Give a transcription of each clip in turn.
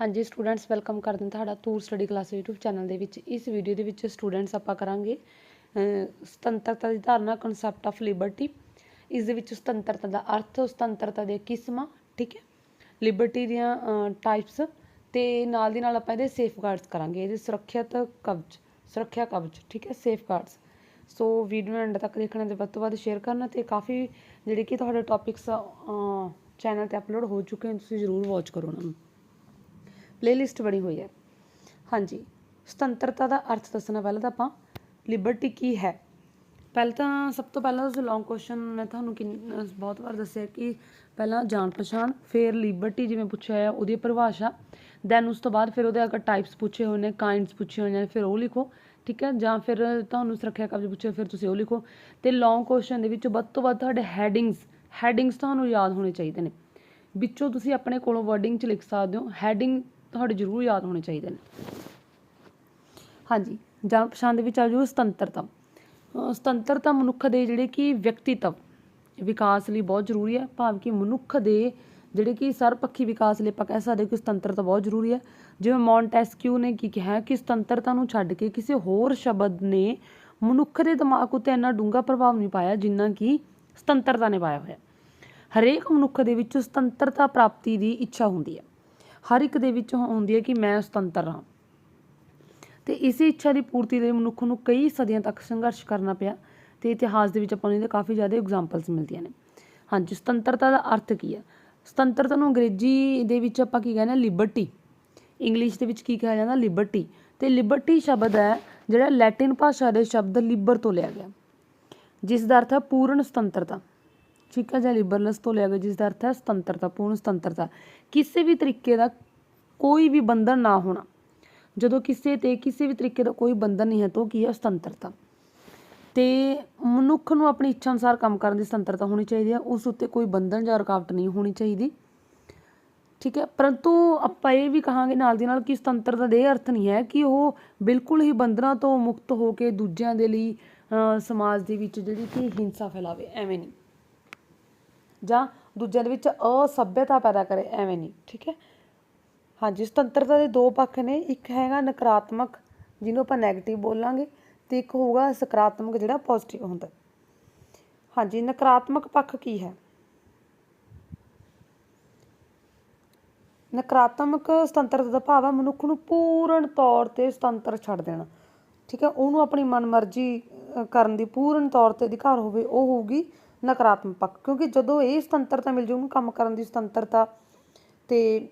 ਹਾਂਜੀ students welcome ਕਰਦੇ ਹਾਂ ਤੁਹਾਡਾ tour study class YouTube channel ਦੇ ਵਿੱਚ। ਇਸ ਵੀਡੀਓ ਦੇ ਵਿੱਚ ਸਟੂਡੈਂਟਸ ਆਪਾਂ ਕਰਾਂਗੇ ਸੁਤੰਤਰਤਾ ਦੀ ਧਾਰਨਾ ਕਨਸੈਪਟ ਆਫ ਲਿਬਰਟੀ ਇਸ ਦੇ ਵਿੱਚ ਸੁਤੰਤਰਤਾ ਦਾ ਅਰਥ, ਸੁਤੰਤਰਤਾ ਦੀਆਂ ਕਿਸਮਾਂ, ਠੀਕ ਹੈ? ਲਿਬਰਟੀ ਦੀਆਂ ਟਾਈਪਸ ਤੇ ਨਾਲ ਦੀ ਨਾਲ ਆਪਾਂ ਇਹਦੇ ਸੇਫਗਾਰਡਸ ਕਰਾਂਗੇ। ਇਹਦੇ ਸੁਰੱਖਿਅਤ ਕਵਚ, ਸੁਰੱਖਿਆ ਕਵਚ, ਠੀਕ ਹੈ? ਸੇਫਗਾਰਡਸ ਸੋ ਵੀਡੀਓ ਐਂਡ ਤੱਕ ਦੇਖਣਾ ਤੇ ਵੱਧ ਤੋਂ ਵੱਧ ਸ਼ੇਅਰ ਕਰਨਾ ਤੇ ਕਾਫੀ ਜਿਹੜੇ ਕਿ ਤੁਹਾਡੇ ਟੌਪਿਕਸ ਚੈਨਲ ਤੇ ਅਪਲੋਡ ਹੋ ਚੁੱਕੇ ਹਨ ਤੁਸੀਂ ਜ਼ਰੂਰ ਵਾਚ ਕਰੋ ਉਹਨਾਂ ਨੂੰ। ਪਲੇਲਿਸਟ ਬਣੀ ਹੋਈ ਹੈ। ਹਾਂਜੀ, ਸੁਤੰਤਰਤਾ ਦਾ ਅਰਥ ਦੱਸਣਾ ਪਹਿਲਾਂ ਤਾਂ ਆਪਾਂ ਲਿਬਰਟੀ ਕੀ ਹੈ? ਪਹਿਲਾਂ ਤਾਂ ਸਭ ਤੋਂ ਪਹਿਲਾਂ ਤੁਸੀਂ ਲੌਂਗ ਕੁਐਸਚਨ ਮੈਂ ਤੁਹਾਨੂੰ ਕਿੰਨ- ਬਹੁਤ ਵਾਰ ਦੱਸਿਆ ਕਿ ਪਹਿਲਾਂ ਜਾਣ ਪਛਾਣ, ਫਿਰ ਲਿਬਰਟੀ ਜਿਵੇਂ ਪੁੱਛਿਆ ਹੈ ਉਹਦੀ ਪਰਿਭਾਸ਼ਾ ਦੈਨ ਉਸ ਤੋਂ ਬਾਅਦ ਫਿਰ ਉਹਦੇ ਅਗਰ ਟਾਈਪਸ ਪੁੱਛੇ ਹੋਏ ਨੇ ਕਾਈਂਡਸ ਪੁੱਛੇ ਹੋਏ ਨੇ, ਫਿਰ ਉਹ ਲਿਖੋ, ਠੀਕ ਹੈ? ਜਾਂ ਫਿਰ ਤੁਹਾਨੂੰ ਸੁਰੱਖਿਆ ਕਬਜ਼ ਪੁੱਛੇ ਫਿਰ ਤੁਸੀਂ ਉਹ ਲਿਖੋ। ਤੇ ਲੌਂਗ ਕੁਐਸਚਨ ਦੇ ਵਿੱਚ ਵੱਧ ਤੋਂ ਵੱਧ ਤੁਹਾਡੇ ਹੈਡਿੰਗਸ ਹੈਡਿੰਗਸ ਤੁਹਾਨੂੰ ਯਾਦ ਹੋਣੇ ਚਾਹੀਦੇ ਨੇ। ਵਿੱਚੋਂ ਤੁਸੀਂ ਆਪਣੇ ਕੋਲੋਂ ਵਰਡਿੰਗ ਚ ਲਿਖ ਸਕਦੇ ਹੋ ਹੈਡਿੰਗ ਤੁਹਾਡੇ ਜ਼ਰੂਰ ਯਾਦ ਹੋਣੇ ਚਾਹੀਦੇ ਨੇ। ਹਾਂਜੀ ਜਾਣ ਪਛਾਣ ਦੇ ਵਿੱਚ ਆ ਜਾਊ ਸੁਤੰਤਰਤਾ ਸੁਤੰਤਰਤਾ ਮਨੁੱਖ ਦੇ ਜਿਹੜੇ ਕਿ ਵਿਅਕਤੀਤਵ, ਵਿਕਾਸ ਲਈ ਬਹੁਤ ਜ਼ਰੂਰੀ ਹੈ। ਭਾਵ ਕਿ ਮਨੁੱਖ ਦੇ ਜਿਹੜੇ ਕਿ ਸਰਪੱਖੀ ਵਿਕਾਸ ਲਈ ਆਪਾਂ ਕਹਿ ਸਕਦੇ ਕਿ ਸੁਤੰਤਰਤਾ ਬਹੁਤ ਜ਼ਰੂਰੀ ਹੈ। ਜਿਵੇਂ ਮੌਂਟੈਸਕਿਊ ਨੇ ਕੀ ਕਿਹਾ ਕਿ ਸੁਤੰਤਰਤਾ ਨੂੰ ਛੱਡ ਕੇ ਕਿਸੇ ਹੋਰ ਸ਼ਬਦ ਨੇ ਮਨੁੱਖ ਦੇ ਦਿਮਾਗ ਉੱਤੇ ਇੰਨਾ ਡੂੰਘਾ ਪ੍ਰਭਾਵ ਨਹੀਂ ਪਾਇਆ ਜਿੰਨਾ ਕਿ ਸੁਤੰਤਰਤਾ ਨੇ ਪਾਇਆ ਹੋਇਆ। ਹਰੇਕ ਮਨੁੱਖ ਦੇ ਵਿੱਚ ਸੁਤੰਤਰਤਾ ਪ੍ਰਾਪਤੀ ਦੀ ਇੱਛਾ ਹੁੰਦੀ ਹੈ। ਹਰ ਇੱਕ ਦੇ ਵਿੱਚ ਹੁੰਦੀ ਹੈ ਕਿ ਮੈਂ ਸੁਤੰਤਰ ਹਾਂ। ਤੇ ਇਸੇ ਇੱਛਾ ਦੀ ਪੂਰਤੀ ਲਈ ਮਨੁੱਖ ਨੂੰ ਕਈ ਸਦੀਆਂ ਤੱਕ ਸੰਘਰਸ਼ ਕਰਨਾ ਪਿਆ ਤੇ ਇਤਿਹਾਸ ਦੇ ਵਿੱਚ ਆਪਾਂ ਨੂੰ ਇਹਦੇ ਕਾਫੀ ਜ਼ਿਆਦਾ ਐਗਜ਼ਾਮਪਲਸ ਮਿਲਦੀਆਂ ਨੇ। ਹਾਂਜੀ, ਸੁਤੰਤਰਤਾ ਦਾ ਅਰਥ ਕੀ ਹੈ? ਸੁਤੰਤਰਤਾ ਨੂੰ ਅੰਗਰੇਜ਼ੀ ਦੇ ਵਿੱਚ ਆਪਾਂ ਕੀ ਕਹਿੰਦੇ ਆ ਲਿਬਰਟੀ ਇੰਗਲਿਸ਼ ਦੇ ਵਿੱਚ ਕੀ ਕਿਹਾ ਜਾਂਦਾ? ਲਿਬਰਟੀ ਤੇ ਲਿਬਰਟੀ ਸ਼ਬਦ ਹੈ ਜਿਹੜਾ ਲੈਟਿਨ ਭਾਸ਼ਾ ਦੇ ਸ਼ਬਦ ਲਿਬਰ ਤੋਂ ਲਿਆ ਗਿਆ। ਜਿਸ ਦਾ ਅਰਥ ਹੈ ਪੂਰਨ ਸੁਤੰਤਰਤਾ। ਠੀਕ ਹੈ ਜਾਂ ਲਿਬਰਲਸ ਤੋਂ ਲਿਆ ਗਿਆ ਜਿਸ ਦਾ ਅਰਥ ਹੈ ਸੁਤੰਤਰਤਾ ਪੂਰਨ ਸੁਤੰਤਰਤਾ। ਕਿਸੇ ਵੀ ਤਰੀਕੇ ਦਾ ਕੋਈ ਵੀ ਬੰਧਨ ਨਾ ਹੋਣਾ। ਜਦੋਂ ਕਿਸੇ ਤੇ ਕਿਸੇ ਵੀ ਤਰੀਕੇ ਦਾ ਕੋਈ ਬੰਧਨ ਨਹੀਂ ਹੈ ਤਾਂ ਉਹ ਕੀ ਹੈ? ਸੁਤੰਤਰਤਾ। ਤੇ ਮਨੁੱਖ ਨੂੰ ਆਪਣੀ ਇੱਛਾ ਅਨੁਸਾਰ ਕੰਮ ਕਰਨ ਦੀ ਸੁਤੰਤਰਤਾ ਹੋਣੀ ਚਾਹੀਦੀ ਹੈ। ਉਸ ਉੱਤੇ ਕੋਈ ਬੰਧਨ ਜਾਂ ਰੁਕਾਵਟ ਨਹੀਂ ਹੋਣੀ ਚਾਹੀਦੀ। ਠੀਕ ਹੈ? ਪਰੰਤੂ ਆਪਾਂ ਇਹ ਵੀ ਕਹਾਂਗੇ ਨਾਲ ਦੀ ਨਾਲ ਕਿ ਸੁਤੰਤਰਤਾ ਦੇ ਅਰਥ ਨਹੀਂ ਹੈ ਕਿ ਉਹ ਬਿਲਕੁਲ ਹੀ ਬੰਧਨਾਂ ਤੋਂ ਮੁਕਤ ਹੋ ਕੇ ਦੂਜਿਆਂ ਦੇ ਲਈ ਅਹ, ਸਮਾਜ ਦੇ ਵਿੱਚ ਜਿਹੜੀ ਕਿ ਹਿੰਸਾ ਫੈਲਾਵੇ। ਐਵੇਂ ਨਹੀਂ। ਜਾਂ ਦੂਜਿਆਂ ਦੇ ਵਿੱਚ ਅਸਭਿਅਤਾ ਪੈਦਾ ਕਰੇ ਐਵੇਂ ਨਹੀਂ ਠੀਕ ਹੈ? ਹਾਂਜੀ ਸੁਤੰਤਰਤਾ ਦੇ ਦੋ ਪੱਖ ਨੇ ਇੱਕ ਹੈਗਾ ਨਕਾਰਾਤਮਕ ਜਿਹਨੂੰ ਆਪਾਂ 네ਗੇਟਿਵ ਬੋਲਾਂਗੇ ਤੇ ਇੱਕ ਹੋਊਗਾ ਸਕਾਰਾਤਮਕ ਜਿਹੜਾ ਪੋਜ਼ਿਟਿਵ ਹੁੰਦਾ। ਹਾਂਜੀ ਨਕਾਰਾਤਮਕ ਪੱਖ ਕੀ ਹੈ? ਨਕਾਰਾਤਮਕ ਸੁਤੰਤਰਤਾ ਦਾ ਭਾਵ ਹੈ ਮਨੁੱਖ ਨੂੰ ਪੂਰਨ ਤੌਰ ਤੇ ਸੁਤੰਤਰ ਛੱਡ ਦੇਣਾ ਠੀਕ ਹੈ? ਉਹਨੂੰ ਆਪਣੀ ਮਨਮਰਜ਼ੀ ਅ, ਕਰਨ ਦੀ ਪੂਰਨ ਤੌਰ ਤੇ ਅਧਿਕਾਰ ਹੋਵੇ ਉਹ ਹੋਊਗੀ ਨਕਾਰਾਤਮਕ ਪੱਖ, ਕਿਉਂਕਿ ਜਦੋਂ ਇਹ ਸੁਤੰਤਰਤਾ ਮਿਲ ਜੂ ਉਹਨੂੰ ਕੰਮ ਕਰਨ ਦੀ ਸੁਤੰਤਰਤਾ ਤੇ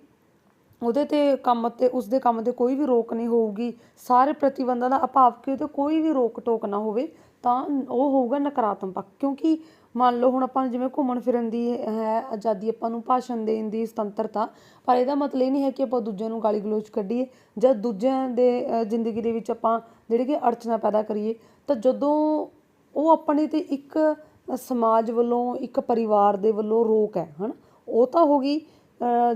ਉਹਦੇ ਤੇ ਕੰਮ ਤੇ ਉਸਦੇ ਕੰਮ ਤੇ ਕੋਈ ਵੀ ਰੋਕ ਨਹੀਂ ਹੋਊਗੀ, ਸਾਰੇ ਪ੍ਰਤੀਬੰਧਾਂ ਦਾ ਅਭਾਵ ਕਿ ਉਹਤੇ ਕੋਈ ਵੀ ਰੋਕ ਟੋਕ ਨਾ ਹੋਵੇ, ਤਾਂ ਉਹ ਹੋਊਗਾ ਨਕਾਰਾਤਮਕ ਕਿਉਂਕਿ ਮੰਨ ਲਓ ਹੁਣ ਆਪਾਂ ਜਿਵੇਂ ਘੁੰਮਣ ਫਿਰਨ ਦੀ ਹੈ ਆਜ਼ਾਦੀ ਆਪਾਂ ਨੂੰ ਭਾਸ਼ਣ ਦੇਣ ਦੀ ਸੁਤੰਤਰਤਾ, ਪਰ ਇਹਦਾ ਮਤਲਬ ਇਹ ਨਹੀਂ ਹੈ ਕਿ ਆਪਾਂ ਦੂਜਿਆਂ ਨੂੰ ਗਾਲੀ ਗਲੋਚ ਕੱਢੀਏ, ਜਾਂ ਦੂਜਿਆਂ ਦੇ ਜ਼ਿੰਦਗੀ ਦੇ ਵਿੱਚ ਆਪਾਂ ਜਿਹੜੇ ਕਿ ਅੜਚਨਾ ਪੈਦਾ ਕਰੀਏ, ਤਾਂ ਜਦੋਂ ਉਹ ਆਪਣੇ ਤੇ ਇੱਕ ਸਮਾਜ ਵੱਲੋਂ, ਇੱਕ ਪਰਿਵਾਰ ਦੇ ਵੱਲੋਂ ਰੋਕ ਹੈ, ਹਨ? ਉਹ ਤਾਂ ਹੋ ਗਈ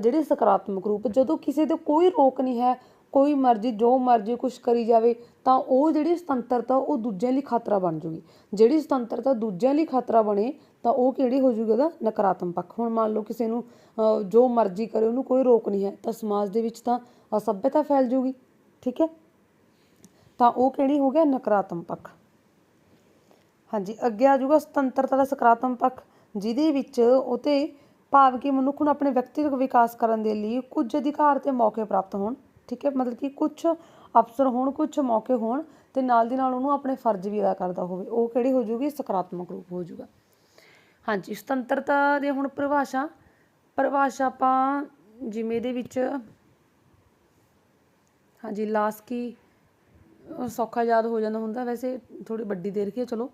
ਜਿਹੜੇ ਸਕਾਰਾਤਮਕ ਰੂਪ। ਜਦੋਂ ਕਿਸੇ ਤੇ ਕੋਈ ਰੋਕ ਨਹੀਂ ਹੈ, ਕੋਈ ਮਰਜ਼ੀ, ਜੋ ਮਰਜ਼ੀ ਕੁਝ ਕਰੀ ਜਾਵੇ, ਤਾਂ ਉਹ ਜਿਹੜੀ ਸੁਤੰਤਰਤਾ, ਉਹ ਦੂਜਿਆਂ ਲਈ ਖਤਰਾ ਬਣ ਜੂਗੀ। ਜਿਹੜੀ ਸੁਤੰਤਰਤਾ ਦੂਜਿਆਂ ਲਈ ਖਤਰਾ ਬਣੇ, ਤਾਂ ਉਹ ਕਿਹੜੀ ਹੋ ਜੂਗੀ ਉਹਦਾ? ਨਕਾਰਾਤਮਕ ਪੱਖ। ਹੁਣ ਮੰਨ ਲਓ ਕਿਸੇ ਨੂੰ ਜੋ ਮਰਜ਼ੀ ਕਰੇ, ਉਹਨੂੰ ਕੋਈ ਰੋਕ ਨਹੀਂ ਹੈ, ਤਾਂ ਸਮਾਜ ਦੇ ਵਿੱਚ ਤਾਂ ਅਸਭਿਅਤਾ ਫੈਲ ਜੂਗੀ, ਠੀਕ ਹੈ? ਤਾਂ ਉਹ ਕਿਹੜੀ ਹੋ ਗਿਆ? ਨਕਾਰਾਤਮਕ ਪੱਖ। ਹਾਂਜੀ, ਅੱਗੇ ਆ ਜਾਊਗਾ ਸੁਤੰਤਰਤਾ ਦਾ ਸਕਾਰਾਤਮਕ ਪੱਖ, ਜਿਹਦੇ ਵਿੱਚ ਉਤੇ ਭਾਵ ਕਿ ਮਨੁੱਖ ਨੂੰ ਆਪਣੇ ਵਿਅਕਤੀਗਤ ਵਿਕਾਸ ਕਰਨ ਦੇ ਲਈ ਕੁਝ ਅਧਿਕਾਰ ਤੇ ਮੌਕੇ ਪ੍ਰਾਪਤ ਹੋਣ, ਠੀਕ ਹੈ? ਮਤਲਬ ਕਿ ਕੁਝ ਅਫਸਰ ਹੋਣ ਕੁਝ ਮੌਕੇ ਹੋਣ ਤੇ ਨਾਲ ਦੀ ਨਾਲ ਉਹਨੂੰ ਆਪਣੇ ਫਰਜ਼ ਵੀ ਅਦਾ ਕਰਦਾ ਹੋਵੇ। ਉਹ ਕਿਹੜੀ ਹੋ ਜਾਊਗੀ? ਸਕਾਰਾਤਮਕ ਰੂਪ ਹੋ ਜਾਊਗਾ। ਹਾਂਜੀ, ਸੁਤੰਤਰਤਾ ਦੇ ਹੁਣ ਪਰਿਭਾਸ਼ਾ ਪਰਿਭਾਸ਼ਾ ਆਪਾਂ ਜਿਵੇਂ ਇਹਦੇ ਵਿੱਚ ਹਾਂਜੀ ਲਾਸਕੀ ਸੌਖਾ ਯਾਦ ਹੋ ਜਾਂਦਾ ਹੁੰਦਾ। ਵੈਸੇ ਥੋੜੀ ਵੱਡੀ ਦੇਰ ਕੀ ਹੈ, ਚਲੋ।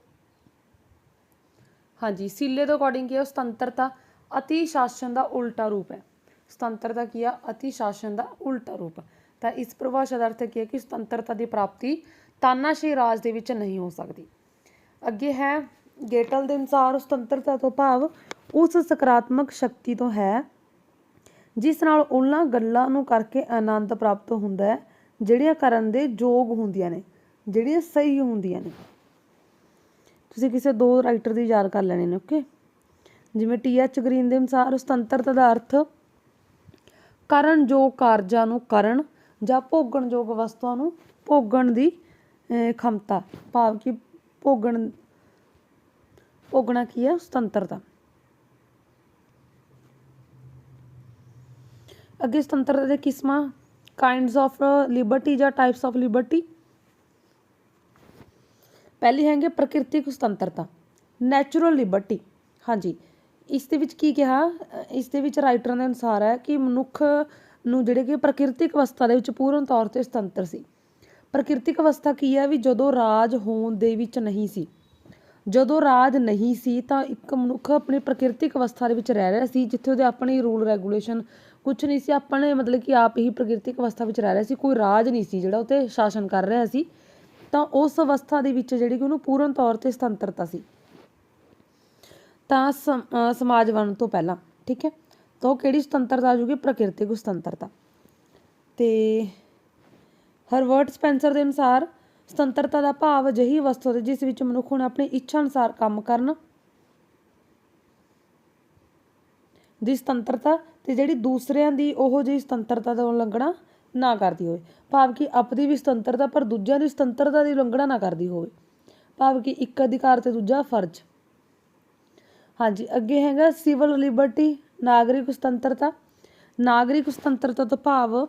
ਹਾਂਜੀ, ਸੀਲੇ ਦੇ ਅਕੋਰਡਿੰਗ ਕੀ ਹੈ ਸੁਤੰਤਰਤਾ ਅਤੀ ਸ਼ਾਸਨ ਦਾ ਉਲਟਾ ਰੂਪ ਹੈ। ਸੁਤੰਤਰਤਾ ਕੀ ਆ? ਅਤੀ ਸ਼ਾਸਨ ਦਾ ਉਲਟਾ ਰੂਪ। ਤਾਂ ਇਸ ਪਰਿਭਾਸ਼ਾ ਦਾ ਅਰਥ ਕੀ ਹੈ ਕਿ ਸੁਤੰਤਰਤਾ ਦੀ ਪ੍ਰਾਪਤੀ ਤਾਨਾਸ਼ਾਹੀ ਰਾਜ ਦੇ ਵਿੱਚ ਨਹੀਂ ਹੋ ਸਕਦੀ। ਅੱਗੇ ਹੈ, ਗੇਟਲ ਦੇ ਅਨੁਸਾਰ ਸੁਤੰਤਰਤਾ ਤੋਂ ਭਾਵ ਉਸ ਸਕਾਰਾਤਮਕ ਸ਼ਕਤੀ ਤੋਂ ਹੈ, ਜਿਸ ਨਾਲ ਉਹਨਾਂ ਗੱਲਾਂ ਨੂੰ ਕਰਕੇ ਆਨੰਦ ਪ੍ਰਾਪਤ ਹੁੰਦਾ ਹੈ, ਜਿਹੜੀਆਂ ਕਰਨ ਦੇ ਯੋਗ ਹੁੰਦੀਆਂ ਨੇ, ਜਿਹੜੀਆਂ ਸਹੀ ਹੁੰਦੀਆਂ ਨੇ। ਤੁਸੀਂ ਕਿਸੇ ਦੋ ਰਾਈਟਰ ਦੀ ਯਾਦ ਕਰ ਲੈਣੇ ਨੇ ਓਕੇ ਜਿਵੇਂ ਟੀ ਐਚ ਗ੍ਰੀਨ ਦੇ ਅਨੁਸਾਰ ਸੁਤੰਤਰਤਾ ਦਾ ਅਰਥ ਕਰਨ ਕਰਨਯੋਗ ਕਾਰਜਾਂ ਨੂੰ ਕਰਨ ਜਾਂ ਭੋਗਣ ਯੋਗ ਵਸਤੂਆਂ ਨੂੰ ਭੋਗਣ ਦੀ ਅਹ, ਖਮਤਾ। ਭਾਵ ਕਿ ਭੋਗਣ ਭੋਗਣਾ ਕੀ ਹੈ? ਸੁਤੰਤਰਤਾ। ਅੱਗੇ ਸੁਤੰਤਰਤਾ ਦੇ ਕਿਸਮਾਂ ਕਾਈਂਡਸ ਆਫ ਲਿਬਰਟੀ ਜਾਂ ਟਾਈਪਸ ਆਫ ਲਿਬਰਟੀ ਪਹਿਲੀ ਹੈਗੇ ਪ੍ਰਕਿਰਤਿਕ ਸੁਤੰਤਰਤਾ ਨੈਚੁਰਲ ਲਿਬਰਟੀ ਹਾਂਜੀ ਇਸ ਦੇ ਵਿੱਚ ਕੀ ਕਿਹਾ? ਅ, ਇਸ ਦੇ ਵਿੱਚ ਰਾਈਟਰਾਂ ਦੇ ਅਨੁਸਾਰ ਹੈ ਕਿ ਮਨੁੱਖ ਨੂੰ ਜਿਹੜੇ ਕਿ ਪ੍ਰਕਿਰਤਿਕ ਅਵਸਥਾ ਦੇ ਵਿੱਚ ਪੂਰਨ ਤੌਰ ਤੇ ਸੁਤੰਤਰ ਸੀ। ਪ੍ਰਕਿਰਤਿਕ ਅਵਸਥਾ ਕੀ ਹੈ? ਵੀ ਜਦੋਂ ਰਾਜ ਹੋਣ ਦੇ ਵਿੱਚ ਨਹੀਂ ਸੀ। ਜਦੋਂ ਰਾਜ ਨਹੀਂ ਸੀ ਤਾਂ ਇੱਕ ਮਨੁੱਖ ਆਪਣੀ ਪ੍ਰਕਿਰਤਿਕ ਅਵਸਥਾ ਦੇ ਵਿੱਚ ਰਹਿ ਰਿਹਾ ਸੀ ਜਿੱਥੇ ਉਹਦੇ ਆਪਣੇ ਰੂਲ ਰੈਗੂਲੇਸ਼ਨ ਕੁਝ ਨਹੀਂ ਸੀ। ਆਪਣੇ ਮਤਲਬ ਕਿ ਆਪ ਹੀ ਪ੍ਰਕਿਰਤਿਕ ਅਵਸਥਾ ਵਿੱਚ ਰਹਿ ਰਿਹਾ ਸੀ ਕੋਈ ਰਾਜ ਨਹੀਂ ਸੀ ਜਿਹੜਾ ਉਤੇ ਸ਼ਾਸਨ ਕਰ ਰਿਹਾ ਸੀ। ਤਾਂ ਉਸ ਅਵਸਥਾ ਦੇ ਵਿੱਚ ਜਿਹੜੀ ਕਿ ਉਹਨੂੰ ਪੂਰਨ ਤੌਰ ਤੇ ਸੁਤੰਤਰਤਾ ਸੀ। ਤਾਂ ਸਮਾਜ ਬਣਨ ਤੋਂ ਪਹਿਲਾਂ, ਠੀਕ ਹੈ? ਤਾਂ ਉਹ ਕਿਹੜੀ ਸੁਤੰਤਰਤਾ ਆ ਜੂਗੀ? ਪ੍ਰਕਿਰਤਿਕ ਸੁਤੰਤਰਤਾ। ਤੇ ਹਰਵਰਟ ਸਪੈਂਸਰ ਦੇ ਅਨੁਸਾਰ ਸੁਤੰਤਰਤਾ ਦਾ ਭਾਵ ਅਜਿਹੀ ਵਸਤੂ ਹੈ ਜਿਸ ਵਿੱਚ ਮਨੁੱਖ ਹੁਣ ਆਪਣੀ ਇੱਛਾ ਅਨੁਸਾਰ ਕੰਮ ਕਰਨ ਦੀ ਸੁਤੰਤਰਤਾ ਤੇ ਜਿਹੜੀ ਦੂਸਰਿਆਂ ਦੀ ਉਹੋ ਜਿਹੀ ਸੁਤੰਤਰਤਾ ਦਾ ਉਲੰਘਣਾ ਨਾ ਕਰਦੀ ਹੋਵੇ। ਭਾਵ ਕਿ ਆਪਣੀ ਵੀ ਸੁਤੰਤਰਤਾ, ਪਰ ਦੂਜਿਆਂ ਦੀ ਸੁਤੰਤਰਤਾ ਦੀ ਉਲੰਘਣਾ ਨਾ ਕਰਦੀ ਹੋਵੇ। ਭਾਵ ਕਿ ਇੱਕ ਅਧਿਕਾਰ ਤੇ ਦੂਜਾ ਫਰਜ਼। ਹਾਂਜੀ, ਅੱਗੇ ਹੈਗਾ ਸਿਵਲ ਲਿਬਰਟੀ ਨਾਗਰਿਕ ਸੁਤੰਤਰਤਾ। ਨਾਗਰਿਕ ਸੁਤੰਤਰਤਾ ਤੋਂ ਭਾਵ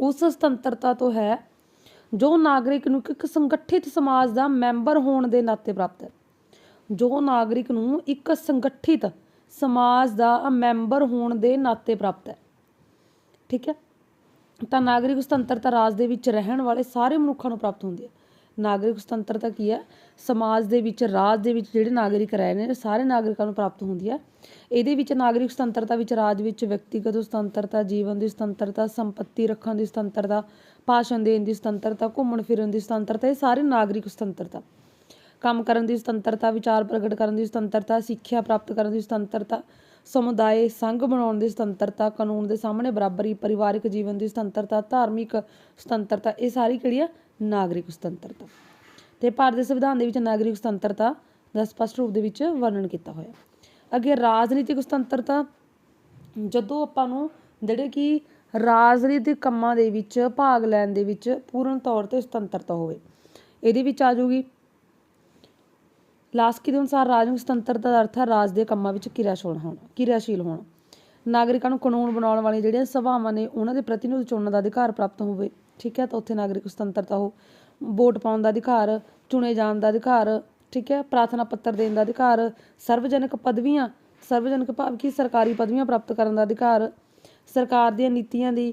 ਉਸ ਸੁਤੰਤਰਤਾ ਤੋਂ ਹੈ, ਜੋ ਨਾਗਰਿਕ ਨੂੰ ਇੱਕ ਸੰਗਠਿਤ ਸਮਾਜ ਦਾ ਮੈਂਬਰ ਹੋਣ ਦੇ ਨਾਤੇ ਪ੍ਰਾਪਤ ਹੈ। ਜੋ ਨਾਗਰਿਕ ਨੂੰ ਇੱਕ ਸੰਗਠਿਤ ਸਮਾਜ ਦਾ ਮੈਂਬਰ ਹੋਣ ਦੇ ਨਾਤੇ ਪ੍ਰਾਪਤ ਹੈ। ਠੀਕ ਹੈ? ਤਾਂ ਨਾਗਰਿਕ ਸੁਤੰਤਰਤਾ ਰਾਜ ਦੇ ਵਿੱਚ ਰਹਿਣ ਵਾਲੇ ਸਾਰੇ ਮਨੁੱਖਾਂ ਨੂੰ ਪ੍ਰਾਪਤ ਹੁੰਦੀ ਹੈ। ਨਾਗਰਿਕ ਸੁਤੰਤਰਤਾ ਕੀ ਹੈ? ਸਮਾਜ ਦੇ ਵਿੱਚ, ਰਾਜ ਦੇ ਵਿੱਚ ਜਿਹੜੇ ਨਾਗਰਿਕ ਰਹਿ ਰਹੇ ਨੇ, ਸਾਰੇ ਨਾਗਰਿਕਾਂ ਨੂੰ ਪ੍ਰਾਪਤ ਹੁੰਦੀ ਹੈ। ਇਹਦੇ ਵਿੱਚ ਨਾਗਰਿਕ ਸੁਤੰਤਰਤਾ ਵਿੱਚ ਰਾਜ ਵਿੱਚ ਵਿਅਕਤੀਗਤ ਸੁਤੰਤਰਤਾ, ਜੀਵਨ ਦੀ ਸੁਤੰਤਰਤਾ, ਸੰਪਤੀ ਰੱਖਣ ਦੀ ਸੁਤੰਤਰਤਾ, ਭਾਸ਼ਣ ਦੇਣ ਦੀ ਸੁਤੰਤਰਤਾ, ਘੁੰਮਣ ਫਿਰਨ ਦੀ ਸੁਤੰਤਰਤਾ, ਇਹ ਸਾਰੇ ਨਾਗਰਿਕ ਸੁਤੰਤਰਤਾ। ਕੰਮ ਕਰਨ ਦੀ ਸੁਤੰਤਰਤਾ, ਵਿਚਾਰ ਪ੍ਰਗਟ ਕਰਨ ਦੀ ਸੁਤੰਤਰਤਾ, ਸਿੱਖਿਆ ਪ੍ਰਾਪਤ ਕਰਨ ਦੀ ਸੁਤੰਤਰਤਾ ਸਮੁਦਾਇ ਸੰਘ ਬਣਾਉਣ ਦੀ ਸੁਤੰਤਰਤਾ, ਕਾਨੂੰਨ ਦੇ ਸਾਹਮਣੇ ਬਰਾਬਰੀ, ਪਰਿਵਾਰਿਕ ਜੀਵਨ ਦੀ ਸੁਤੰਤਰਤਾ, ਧਾਰਮਿਕ ਸੁਤੰਤਰਤਾ, ਇਹ ਸਾਰੀ ਕਿਹੜੀ ਆ? ਨਾਗਰਿਕ ਸੁਤੰਤਰਤਾ। ਤੇ ਭਾਰਤ ਦੇ ਸੰਵਿਧਾਨ ਦੇ ਵਿੱਚ ਨਾਗਰਿਕ ਸੁਤੰਤਰਤਾ ਦਾ ਸਪਸ਼ਟ ਰੂਪ ਦੇ ਵਿੱਚ ਵਰਣਨ ਕੀਤਾ ਹੋਇਆ। ਅੱਗੇ ਰਾਜਨੀਤਿਕ ਸੁਤੰਤਰਤਾ, ਜਦੋਂ ਆਪਾਂ ਨੂੰ ਜਿਹੜੇ ਕਿ ਰਾਜਨੀਤਿਕ ਕੰਮਾਂ ਦੇ ਵਿੱਚ, ਭਾਗ ਲੈਣ ਦੇ ਵਿੱਚ ਪੂਰਨ ਤੌਰ ਤੇ ਸੁਤੰਤਰਤਾ ਹੋਵੇ, ਇਹਦੇ ਵਿੱਚ ਆ ਜਾਊਗੀ ਲਾਸਕੀ ਦੇ ਅਨੁਸਾਰ ਰਾਜਨੀਤਿਕ ਸੁਤੰਤਰਤਾ ਦਾ ਅਰਥ ਹੈ ਰਾਜ ਦੇ ਕੰਮਾਂ ਵਿੱਚ ਕਿਰਿਆਸ਼ੀਲ ਹੋਣਾ ਕਿਰਿਆਸ਼ੀਲ ਹੋਣਾ। ਨਾਗਰਿਕਾਂ ਨੂੰ ਕਾਨੂੰਨ ਬਣਾਉਣ ਵਾਲੀਆਂ ਜਿਹੜੀਆਂ ਸਭਾਵਾਂ ਨੇ, ਉਹਨਾਂ ਦੇ ਪ੍ਰਤੀਨਿਧ ਚੁਣਨ ਦਾ ਅਧਿਕਾਰ ਪ੍ਰਾਪਤ ਹੋਵੇ, ਠੀਕ ਹੈ? ਤਾਂ ਉੱਥੇ ਨਾਗਰਿਕ ਸੁਤੰਤਰਤਾ ਹੋ। ਵੋਟ ਪਾਉਣ ਦਾ ਅਧਿਕਾਰ, ਚੁਣੇ ਜਾਣ ਦਾ ਅਧਿਕਾਰ, ਠੀਕ ਹੈ? ਪ੍ਰਾਰਥਨਾ ਪੱਤਰ ਦੇਣ ਦਾ ਅਧਿਕਾਰ, ਸਰਵਜਨਕ ਪਦਵੀਆਂ, ਸਰਵਜਨਕ ਭਾਵ ਕਿ ਸਰਕਾਰੀ ਪਦਵੀਆਂ ਪ੍ਰਾਪਤ ਕਰਨ ਦਾ ਅਧਿਕਾਰ, ਸਰਕਾਰ ਦੀਆਂ ਨੀਤੀਆਂ ਦੀ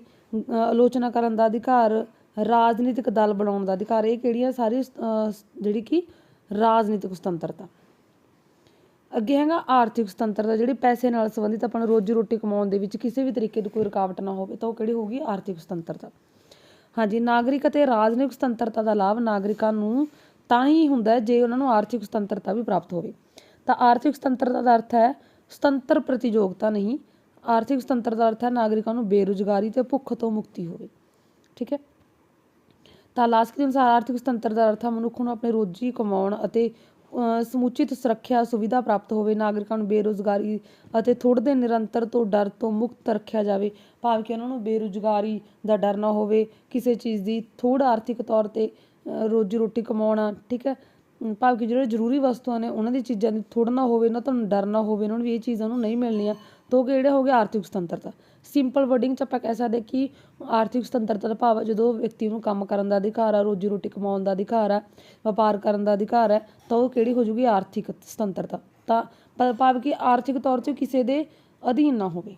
ਆਲੋਚਨਾ ਕਰਨ ਦਾ ਅਧਿਕਾਰ, ਰਾਜਨੀਤਿਕ ਦਲ ਬਣਾਉਣ ਦਾ ਅਧਿਕਾਰ, ਇਹ ਕਿਹੜੀਆਂ ਸਾਰੀ ਜਿਹੜੀ ਕਿ ਰਾਜਨੀਤਿਕ ਸੁਤੰਤਰਤਾ। ਅੱਗੇ ਹੈਗਾ ਆਰਥਿਕ ਸੁਤੰਤਰਤਾ, ਜਿਹੜੀ ਪੈਸੇ ਨਾਲ ਸੰਬੰਧਿਤ ਆਪਾਂ ਨੂੰ ਰੋਜੀ ਰੋਟੀ ਕਮਾਉਣ ਦੇ ਵਿੱਚ ਕਿਸੇ ਵੀ ਤਰੀਕੇ ਦੀ ਕੋਈ ਰੁਕਾਵਟ ਨਾ ਹੋਵੇ, ਤਾਂ ਉਹ ਕਿਹੜੀ ਹੋਊਗੀ? ਆਰਥਿਕ ਸੁਤੰਤਰਤਾ। ਹਾਂਜੀ, ਨਾਗਰਿਕ ਅਤੇ ਰਾਜਨੀਤਿਕ ਸੁਤੰਤਰਤਾ ਦਾ ਲਾਭ ਨਾਗਰਿਕਾਂ ਨੂੰ ਤਾਂ ਹੀ ਹੁੰਦਾ ਜੇ ਉਹਨਾਂ ਨੂੰ ਆਰਥਿਕ ਸੁਤੰਤਰਤਾ ਵੀ ਪ੍ਰਾਪਤ ਹੋਵੇ। ਤਾਂ ਆਰਥਿਕ ਸੁਤੰਤਰਤਾ ਦਾ ਅਰਥ ਹੈ ਸੁਤੰਤਰ ਪ੍ਰਤੀਯੋਗਤਾ ਨਹੀਂ। ਆਰਥਿਕ ਸੁਤੰਤਰਤਾ ਦਾ ਅਰਥ ਹੈ ਨਾਗਰਿਕਾਂ ਨੂੰ ਬੇਰੁਜ਼ਗਾਰੀ ਤੇ ਭੁੱਖ ਤੋਂ ਮੁਕਤੀ ਹੋਵੇ। ਠੀਕ ਹੈ? ਤਾਂ ਲਾਸਕ ਦੇ ਅਨੁਸਾਰ ਆਰਥਿਕ ਸੁਤੰਤਰ ਦਾ ਅਰਥ ਹੈ ਮਨੁੱਖ ਨੂੰ ਆਪਣੇ ਰੋਜੀ ਕਮਾਉਣ ਅਤੇ ਅ, ਸਮੁੱਚਿਤ ਸੁਰੱਖਿਆ ਸੁਵਿਧਾ ਪ੍ਰਾਪਤ ਹੋਵੇ। ਨਾਗਰਿਕਾਂ ਨੂੰ ਬੇਰੁਜ਼ਗਾਰੀ ਅਤੇ ਥੋੜ੍ਹੇ ਦੇ ਨਿਰੰਤਰ ਤੋਂ ਡਰ ਤੋਂ ਮੁਕਤ ਰੱਖਿਆ ਜਾਵੇ। ਭਾਵ ਕਿ ਉਹਨਾਂ ਨੂੰ ਬੇਰੁਜ਼ਗਾਰੀ ਦਾ ਡਰ ਨਾ ਹੋਵੇ। ਕਿਸੇ ਚੀਜ਼ ਦੀ ਥੋੜ੍ਹਾ ਆਰਥਿਕ ਤੌਰ ਤੇ ਰੋਜੀ ਰੋਟੀ ਕਮਾਉਣਾ ਠੀਕ ਹੈ? ਅਮ, ਭਾਵ ਕਿ ਜਿਹੜੇ ਜ਼ਰੂਰੀ ਵਸਤੂਆਂ ਨੇ ਉਹਨਾਂ ਦੀ ਚੀਜ਼ਾਂ ਦੀ ਥੋੜ੍ਹਾ ਨਾ ਹੋਵੇ ਉਹਨਾਂ ਤੁਹਾਨੂੰ ਡਰ ਨਾ ਹੋਵੇ ਉਹਨਾਂ ਨੂੰ ਵੀ ਇਹ ਚੀਜ਼ਾਂ ਨੂੰ ਨਹੀਂ ਮਿਲਣੀਆਂ। ਤਾਂ ਉਹ ਕਿਹੜੇ ਹੋ ਗਿਆ ਆਰਥਿਕ ਸੁਤੰਤਰਤਾ। ਸਿੰਪਲ ਵਰਡਿੰਗ ਚ ਆਪਾਂ ਕਹਿ ਸਕਦੇ ਕਿ ਆਰਥਿਕ ਸੁਤੰਤਰਤਾ ਦਾ ਭਾਵ ਜਦੋਂ ਵਿਅਕਤੀ ਨੂੰ ਕੰਮ ਕਰਨ ਦਾ ਅਧਿਕਾਰ ਆ, ਰੋਜੀ ਰੋਟੀ ਕਮਾਉਣ ਦਾ ਅਧਿਕਾਰ ਆ, ਵਪਾਰ ਕਰਨ ਦਾ ਅਧਿਕਾਰ ਹੈ ਤਾਂ ਉਹ ਕਿਹੜੀ ਹੋ ਜੂਗੀ? ਆਰਥਿਕ ਸੁਤੰਤਰਤਾ। ਤਾਂ ਭਾਵ ਕਿ ਆਰਥਿਕ ਤੌਰ ਤੇ ਕਿਸੇ ਦੇ ਅਧੀਨ ਨਾ ਹੋਵੇ।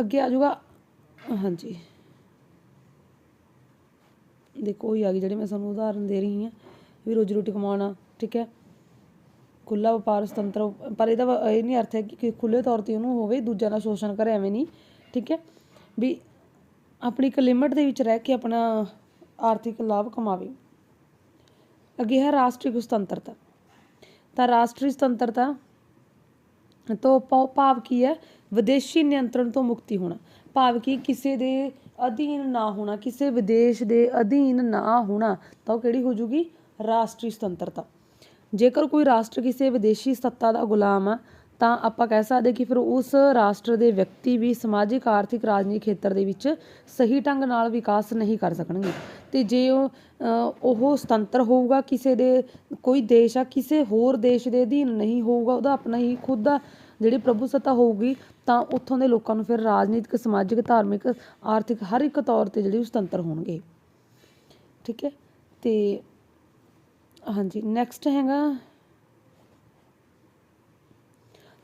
ਅੱਗੇ ਆ ਜਾਊਗਾ ਹਾਂਜੀ। ਦੇਖੋ, ਉਹੀ ਆ ਗਈ ਜਿਹੜੀ ਮੈਂ ਤੁਹਾਨੂੰ ਉਦਾਹਰਨ ਦੇ ਰਹੀ ਹਾਂ ਵੀ ਰੋਜੀ ਰੋਟੀ ਕਮਾਉਣਾ, ਠੀਕ ਹੈ? ਖੁੱਲਾ ਵਪਾਰ ਸੁਤੰਤਰ ਪਰ ਇਹਦਾ ਇਹ ਨਹੀਂ ਅਰਥ ਹੈ ਕਿ ਖੁੱਲੇ ਤੌਰ ਤੇ ਉਹਨੂੰ ਹੋਵੇ, ਦੂਜਿਆਂ ਦਾ ਸ਼ੋਸ਼ਣ ਕਰੇ, ਐਵੇਂ ਨਹੀਂ, ਠੀਕ ਹੈ? ਵੀ ਆਪਣੀ ਇੱਕ ਲਿਮਟ ਦੇ ਵਿੱਚ ਰਹਿ ਕੇ ਆਪਣਾ ਆਰਥਿਕ ਲਾਭ ਕਮਾਵੇ। ਅੱਗੇ ਹੈ ਰਾਸ਼ਟਰੀ ਸੁਤੰਤਰਤਾ। ਤਾਂ ਰਾਸ਼ਟਰੀ ਸੁਤੰਤਰਤਾ ਤੋਂ ਭਾਵ ਕੀ ਹੈ? ਵਿਦੇਸ਼ੀ ਨਿਯੰਤਰਣ ਤੋਂ ਮੁਕਤੀ ਹੋਣਾ। ਭਾਵ ਕਿ ਕਿਸੇ ਦੇ ਅਧੀਨ ਨਾ ਹੋਣਾ, ਕਿਸੇ ਵਿਦੇਸ਼ ਦੇ ਅਧੀਨ ਨਾ ਹੋਣਾ, ਤਾਂ ਉਹ ਕਿਹੜੀ ਹੋ ਜੂਗੀ? ਰਾਸ਼ਟਰੀ ਸੁਤੰਤਰਤਾ। ਜੇਕਰ ਕੋਈ ਰਾਸ਼ਟਰ ਕਿਸੇ ਵਿਦੇਸ਼ੀ ਸੱਤਾ ਦਾ ਗੁਲਾਮ ਆ, ਤਾਂ ਆਪਾਂ ਕਹਿ ਸਕਦੇ ਕਿ ਫਿਰ ਉਸ ਰਾਸ਼ਟਰ ਦੇ ਵਿਅਕਤੀ ਵੀ ਸਮਾਜਿਕ, ਆਰਥਿਕ, ਰਾਜਨੀਤਿਕ ਖੇਤਰ ਦੇ ਵਿੱਚ ਸਹੀ ਢੰਗ ਨਾਲ ਵਿਕਾਸ ਨਹੀਂ ਕਰ ਸਕਣਗੇ। ਤੇ ਜੇ ਉਹ ਉਹ ਸੁਤੰਤਰ ਹੋਊਗਾ, ਕਿਸੇ ਦੇ ਕੋਈ ਦੇਸ਼ ਆ, ਕਿਸੇ ਹੋਰ ਦੇਸ਼ ਦੇ ਅਧੀਨ ਨਹੀਂ ਹੋਊਗਾ, ਉਹਦਾ ਆਪਣਾ ਹੀ ਖੁਦ ਦਾ ਜਿਹੜੀ ਪ੍ਰਭੂ ਸੱਤਾ ਹੋਊਗੀ, ਤਾਂ ਉੱਥੋਂ ਦੇ ਲੋਕਾਂ ਨੂੰ ਫਿਰ ਰਾਜਨੀਤਿਕ, ਸਮਾਜਿਕ, ਧਾਰਮਿਕ, ਆਰਥਿਕ ਹਰ ਇੱਕ ਤੌਰ ਤੇ ਜਿਹੜੀ ਸੁਤੰਤਰ ਹੋਣਗੇ। ਠੀਕ ਹੈ? ਤੇ ਹਾਂਜੀ ਨੈਕਸਟ ਹੈਗਾ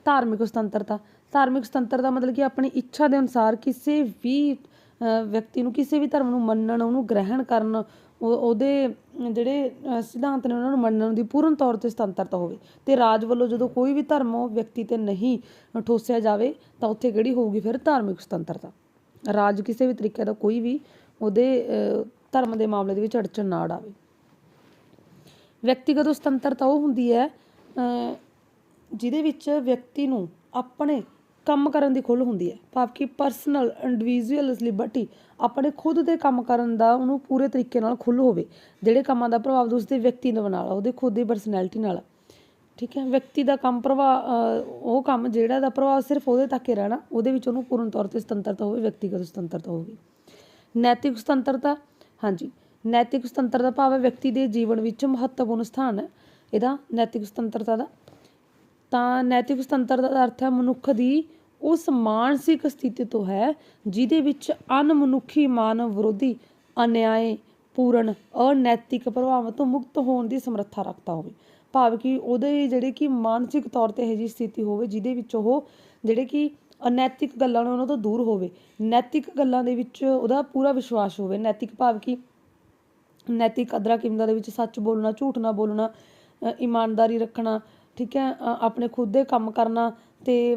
ਧਾਰਮਿਕ ਸੁਤੰਤਰਤਾ। ਧਾਰਮਿਕ ਸੁਤੰਤਰਤਾ ਮਤਲਬ ਕਿ ਆਪਣੀ ਇੱਛਾ ਦੇ ਅਨੁਸਾਰ ਕਿਸੇ ਵੀ ਵਿਅਕਤੀ ਨੂੰ ਕਿਸੇ ਵੀ ਧਰਮ ਨੂੰ ਮੰਨਣ ਉਹਨੂੰ ਗ੍ਰਹਿਣ ਕਰਨ ਉਹਦੇ ਜਿਹੜੇ ਸਿਧਾਂਤ ਨੇ ਉਹਨਾਂ ਨੂੰ ਮੰਨਣ ਦੀ ਪੂਰਨ ਤੌਰ ਤੇ ਸੁਤੰਤਰਤਾ ਹੋਵੇ। ਤੇ ਰਾਜ ਵੱਲੋਂ ਜਦੋਂ ਕੋਈ ਵੀ ਧਰਮ ਉਹ ਵਿਅਕਤੀ ਤੇ ਨਹੀਂ ਠੋਸਿਆ ਜਾਵੇ ਤਾਂ ਉੱਥੇ ਕਿਹੜੀ ਹੋਊਗੀ ਫਿਰ? ਧਾਰਮਿਕ ਸੁਤੰਤਰਤਾ। ਰਾਜ ਕਿਸੇ ਵੀ ਤਰੀਕੇ ਦਾ ਕੋਈ ਵੀ ਉਹਦੇ ਅ, ਧਰਮ ਦੇ ਮਾਮਲੇ ਦੇ ਵਿੱਚ ਅੜਚਣ ਨਾ ਡਾਵੇ। ਵਿਅਕਤੀਗਤ ਸੁਤੰਤਰਤਾ ਉਹ ਹੁੰਦੀ ਹੈ ਜਿਹਦੇ ਵਿੱਚ ਵਿਅਕਤੀ ਨੂੰ ਆਪਣੇ ਕੰਮ ਕਰਨ ਦੀ ਖੁੱਲ੍ਹ ਹੁੰਦੀ ਹੈ। ਭਾਵ ਕਿ ਪਰਸਨਲ ਇੰਡੀਵਿਜੂਅਲ ਲਿਬਰਟੀ ਆਪਣੇ ਖੁਦ ਦੇ ਕੰਮ ਕਰਨ ਦਾ ਉਹਨੂੰ ਪੂਰੇ ਤਰੀਕੇ ਨਾਲ ਖੁੱਲ੍ਹ ਹੋਵੇ ਜਿਹੜੇ ਕੰਮਾਂ ਦਾ ਪ੍ਰਭਾਵ ਉਸਦੇ ਵਿਅਕਤੀ ਦੇ ਨਾਲ ਆ, ਉਹਦੇ ਖੁਦ ਦੀ ਪਰਸਨੈਲਿਟੀ ਨਾਲ ਠੀਕ ਹੈ? ਵਿਅਕਤੀ ਦਾ ਕੰਮ ਪ੍ਰਭਾਵ ਉਹ ਕੰਮ ਜਿਹੜਾ ਦਾ ਪ੍ਰਭਾਵ ਸਿਰਫ ਉਹਦੇ ਤੱਕ ਹੀ ਰਹਿਣਾ ਉਹਦੇ ਵਿੱਚ ਉਹਨੂੰ ਪੂਰਨ ਤੌਰ ਤੇ ਸੁਤੰਤਰਤਾ ਹੋਵੇ ਵਿਅਕਤੀਗਤ ਸੁਤੰਤਰਤਾ ਹੋਵੇ। ਨੈਤਿਕ ਸੁਤੰਤਰਤਾ ਹਾਂਜੀ। ਨੈਤਿਕ ਸੁਤੰਤਰਤਾ ਭਾਵ ਹੈ ਵਿਅਕਤੀ ਦੇ ਜੀਵਨ ਵਿੱਚ ਮਹੱਤਵਪੂਰਨ ਸਥਾਨ ਹੈ। ਇਹਦਾ ਨੈਤਿਕ ਸੁਤੰਤਰਤਾ ਦਾ। ਤਾਂ ਨੈਤਿਕ ਸੁਤੰਤਰਤਾ ਦਾ ਅਰਥ ਹੈ ਮਨੁੱਖ ਦੀ ਉਸ ਮਾਨਸਿਕ ਸਥਿਤੀ ਤੋਂ ਹੈ, ਜਿਹਦੇ ਵਿੱਚ ਅਨਮਨੁੱਖੀ ਮਾਨਵ ਵਿਰੋਧੀ ਅਨਿਆਏ, ਪੂਰਨ, ਅਨੈਤਿਕ ਪ੍ਰਭਾਵਾਂ ਤੋਂ ਮੁਕਤ ਹੋਣ ਦੀ ਸਮਰੱਥਾ ਰੱਖਦਾ ਹੋਵੇ। ਭਾਵ ਕਿ ਉਹਦੇ ਜਿਹੜੇ ਕਿ ਮਾਨਸਿਕ ਤੌਰ ਤੇ ਇਹ ਜਿਹੀ ਸਥਿਤੀ ਹੋਵੇ, ਜਿਹਦੇ ਵਿੱਚ ਉਹ ਜਿਹੜੇ ਕਿ ਅਨੈਤਿਕ ਗੱਲਾਂ ਨੇ ਉਹਨਾਂ ਤੋਂ ਦੂਰ ਹੋਵੇ। ਨੈਤਿਕ ਗੱਲਾਂ ਦੇ ਵਿੱਚ ਉਹਦਾ ਪੂਰਾ ਵਿਸ਼ਵਾਸ ਹੋਵੇ। ਨੈਤਿਕ ਭਾਵ ਕਿ ਨੈਤਿਕ ਕਦਰਾਂ ਕੀਮਤਾਂ ਦੇ ਵਿੱਚ ਸੱਚ ਬੋਲਣਾ, ਝੂਠ ਨਾ ਬੋਲਣਾ ਇਮਾਨਦਾਰੀ ਰੱਖਣਾ, ਠੀਕ ਹੈ ਆਪਣੇ ਖੁਦ ਦੇ ਕੰਮ ਕਰਨਾ ਤੇ